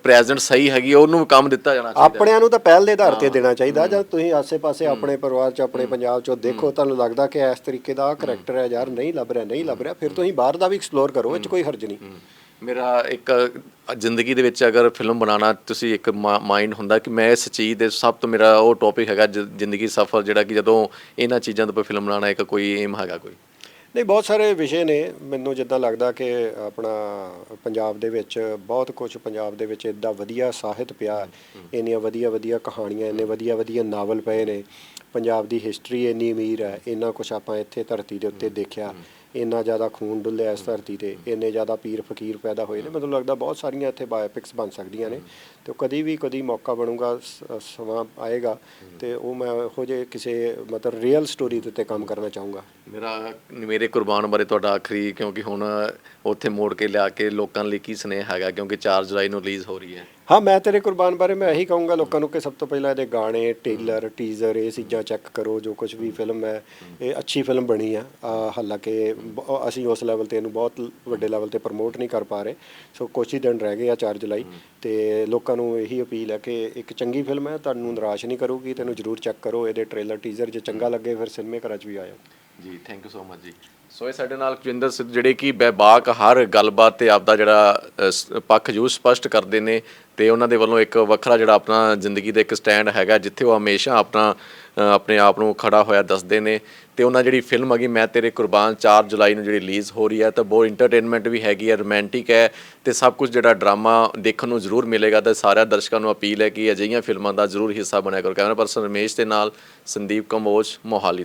ਪ੍ਰੈਜ਼ੈਂਟ ਸਹੀ ਹੈਗੀ ਉਹਨੂੰ ਵੀ ਕੰਮ ਦਿੱਤਾ ਜਾਣਾ ਚਾਹੀਦਾ। ਆਪਣਿਆਂ ਨੂੰ ਤਾਂ ਪਹਿਲ ਦੇ ਆਧਾਰ ਤੇ ਦੇਣਾ ਚਾਹੀਦਾ ਜਦ ਤੁਸੀਂ ਆਸੇ-ਪਾਸੇ ਆਪਣੇ ਪਰਿਵਾਰ 'ਚ ਆਪਣੇ ਪੰਜਾਬ 'ਚ ਦੇਖੋ ਤੁਹਾਨੂੰ ਲੱਗਦਾ ਕਿ ਇਸ ਤਰੀਕੇ ਦਾ ਕਰੈਕਟਰ ਹੈ ਯਾਰ ਨਹੀਂ ਲੱਭ ਰਿਹਾ ਨਹੀਂ ਲੱਭ ਰਿਹਾ ਫਿਰ ਤੁਸੀਂ ਬਾਹਰ ਦਾ ਵੀ ਐਕਸਪਲੋਰ ਕਰੋ ਇਹ 'ਚ ਕੋਈ ਹਰਜ ਨਹੀਂ। ਮੇਰਾ ਇੱਕ ਜ਼ਿੰਦਗੀ ਦੇ ਵਿੱਚ ਅਗਰ ਫਿਲਮ ਬਣਾਉਣਾ ਤੁਸੀਂ ਇੱਕ ਮਾਈਂਡ ਹੁੰਦਾ ਕਿ ਮੈਂ ਇਸ ਚੀਜ਼ ਦੇ ਸਭ ਤੋਂ ਮੇਰਾ ਉਹ ਟੌਪਿਕ ਹੈਗਾ ਜ਼ਿੰਦਗੀ ਸਫਰ, ਜਿਹੜਾ ਕਿ ਜਦੋਂ ਇਹਨਾਂ ਚੀਜ਼ਾਂ ਦੇ ਉੱਪਰ ਫਿਲਮ ਬਣਾਉਣਾ ਇੱਕ ਕੋਈ ਏਮ ਹੈਗਾ ਕੋਈ। ਨਹੀਂ, ਬਹੁਤ ਸਾਰੇ ਵਿਸ਼ੇ ਨੇ। ਮੈਨੂੰ ਜਿੱਦਾਂ ਲੱਗਦਾ ਕਿ ਆਪਣਾ ਪੰਜਾਬ ਦੇ ਵਿੱਚ ਬਹੁਤ ਕੁਝ ਪੰਜਾਬ ਦੇ ਵਿੱਚ ਇਦਾਂ ਵਧੀਆ ਸਾਹਿਤ ਪਿਆ ਇੰਨੀਆਂ ਵਧੀਆ ਵਧੀਆ ਕਹਾਣੀਆਂ, ਇੰਨੇ ਵਧੀਆ ਵਧੀਆ ਨਾਵਲ ਪਏ ਨੇ। ਪੰਜਾਬ ਦੀ ਹਿਸਟਰੀ ਇੰਨੀ ਅਮੀਰ ਹੈ। ਇੰਨਾ ਕੁਝ ਆਪਾਂ ਇੱਥੇ ਧਰਤੀ ਦੇ ਉੱਤੇ ਦੇਖਿਆ। ਇੰਨਾ ਜ਼ਿਆਦਾ ਖੂਨ ਡੁੱਲਿਆ ਇਸ ਧਰਤੀ ਤੇ, ਇੰਨੇ ਜ਼ਿਆਦਾ ਪੀਰ ਫਕੀਰ ਪੈਦਾ ਹੋਏ ਨੇ। ਮੈਨੂੰ ਲੱਗਦਾ ਬਹੁਤ ਸਾਰੀਆਂ ਇੱਥੇ ਬਾਇਓਪਿਕਸ ਬਣ ਸਕਦੀਆਂ ਨੇ। ਤੇ ਉਹ ਕਦੀ ਵੀ ਕਦੀ ਮੌਕਾ ਬਣੂਗਾ, ਸ- ਸਮਾਂ ਆਏਗਾ ਤੇ ਉਹ ਮੈਂ ਇਹੋ ਜਿਹੇ ਕਿਸੇ ਮਤਲਬ ਰੀਅਲ ਸਟੋਰੀ ਦੇ ਉੱਤੇ ਕੰਮ ਕਰਨਾ ਚਾਹੂੰਗਾ। ਮੇਰਾ ਮੇਰੇ ਕੁਰਬਾਨ ਬਾਰੇ ਤੁਹਾਡਾ ਆਖਰੀ, ਕਿਉਂਕਿ ਹੁਣ ਉੱਥੇ ਮੋੜ ਕੇ ਲਿਆ ਕੇ ਲੋਕਾਂ ਲਈ ਕੀ ਸੁਨੇਹਾ ਹੈਗਾ, ਕਿਉਂਕਿ 4 ਜੁਲਾਈ ਨੂੰ ਰਿਲੀਜ਼ ਹੋ ਰਹੀ ਹੈ। ਹਾਂ, ਮੈਂ ਤੇਰੇ ਕੁਰਬਾਨ ਬਾਰੇ ਮੈਂ ਇਹੀ ਕਹੂੰਗਾ ਲੋਕਾਂ ਨੂੰ ਕਿ ਸਭ ਤੋਂ ਪਹਿਲਾਂ ਇਹਦੇ ਗਾਣੇ, ਟੇਲਰ, ਟੀਜ਼ਰ, ਇਹ ਚੀਜ਼ਾਂ ਚੈੱਕ ਕਰੋ, ਜੋ ਕੁਝ ਵੀ ਫਿਲਮ ਹੈ, ਇਹ ਅੱਛੀ ਫਿਲਮ ਬਣੀ ਆ। ਹਾਲਾਂਕਿ ਬ- ਅਸੀਂ ਉਸ ਲੈਵਲ ਤੇ ਇਹਨੂੰ ਬਹੁਤ ਵੱਡੇ ਲੈਵਲ ਤੇ ਪ੍ਰਮੋਟ ਨਹੀਂ ਕਰ ਪਾ ਰਹੇ, ਸੋ ਕੁਛ ਹੀ ਦਿਨ ਰਹਿ ਗਏ ਆ 4 ਜੁਲਾਈ, ਤੇ ਲੋਕਾਂ ਨੂੰ ਇਹੀ ਅਪੀਲ ਹੈ ਕਿ ਇੱਕ ਚੰਗੀ ਫਿਲਮ ਹੈ, ਤੁਹਾਨੂੰ ਨਿਰਾਸ਼ ਨਹੀਂ ਕਰੂਗੀ, ਤੈਨੂੰ ਜ਼ਰੂਰ ਚੈੱਕ ਕਰੋ, ਇਹਦੇ ਟ੍ਰੇਲਰ ਟੀਜ਼ਰ ਜੇ ਚੰਗਾ ਲੱਗੇ, ਫਿਰ ਸਿਨੇਮੇ ਘਰਾਂ 'ਚ ਵੀ ਆਇਓ ਜੀ ਥੈਂਕ ਯੂ ਸੋ ਮਚ ਜੀ। ਸੋ ਇਹ ਸਾਡੇ ਨਾਲ ਕੁਜਿੰਦਰ ਸਿੱਧੂ ਜਿਹੜੇ ਕਿ ਬੈਬਾਕ ਹਰ ਗੱਲਬਾਤ ਤੇ ਆਪਦਾ ਜਿਹੜਾ ਪੱਖ ਜੂ ਸਪਸ਼ਟ ਕਰਦੇ ਨੇ ਤੇ ਉਹਨਾਂ ਦੇ ਵੱਲੋਂ ਇੱਕ ਵੱਖਰਾ ਜਿਹੜਾ ਆਪਣਾ ਜ਼ਿੰਦਗੀ ਦਾ ਇੱਕ ਸਟੈਂਡ ਹੈਗਾ, ਜਿੱਥੇ ਉਹ ਹਮੇਸ਼ਾ ਆਪਣਾ ਆਪਣੇ ਆਪ ਨੂੰ ਖੜਾ ਹੋਇਆ ਦੱਸਦੇ ਨੇ। ਤੇ ਉਹਨਾਂ ਜਿਹੜੀ ਫਿਲਮ ਹੈਗੀ, ਮੈਂ ਤੇਰੇ ਕੁਰਬਾਨ 4 ਜੁਲਾਈ ਨੂੰ ਜਿਹੜੀ ਰਿਲੀਜ਼ ਹੋ ਰਹੀ ਹੈ, ਤਾਂ ਬਹੁਤ ਇੰਟਰਟੇਨਮੈਂਟ ਵੀ ਹੈਗੀ ਹੈ ਰੋਮਾਂਟਿਕ ਹੈ ਤੇ ਸਭ ਕੁਝ ਜਿਹੜਾ ਡਰਾਮਾ ਦੇਖਣ ਨੂੰ ਜ਼ਰੂਰ ਮਿਲੇਗਾ ਤੇ ਸਾਰਿਆਂ ਦਰਸ਼ਕਾਂ ਨੂੰ ਅਪੀਲ ਹੈ ਕਿ ਅਜਿਹੀਆਂ ਫਿਲਮਾਂ ਦਾ ਜ਼ਰੂਰ ਹਿੱਸਾ ਬਣਿਆ ਕਰੋ। ਕੈਮਰਾ ਪਰਸਨ ਰਮੇਸ਼ ਦੇ ਨਾਲ ਸੰਦੀਪ ਕੰਬੋਜ ਮੋਹਾਲੀ ਤੋਂ।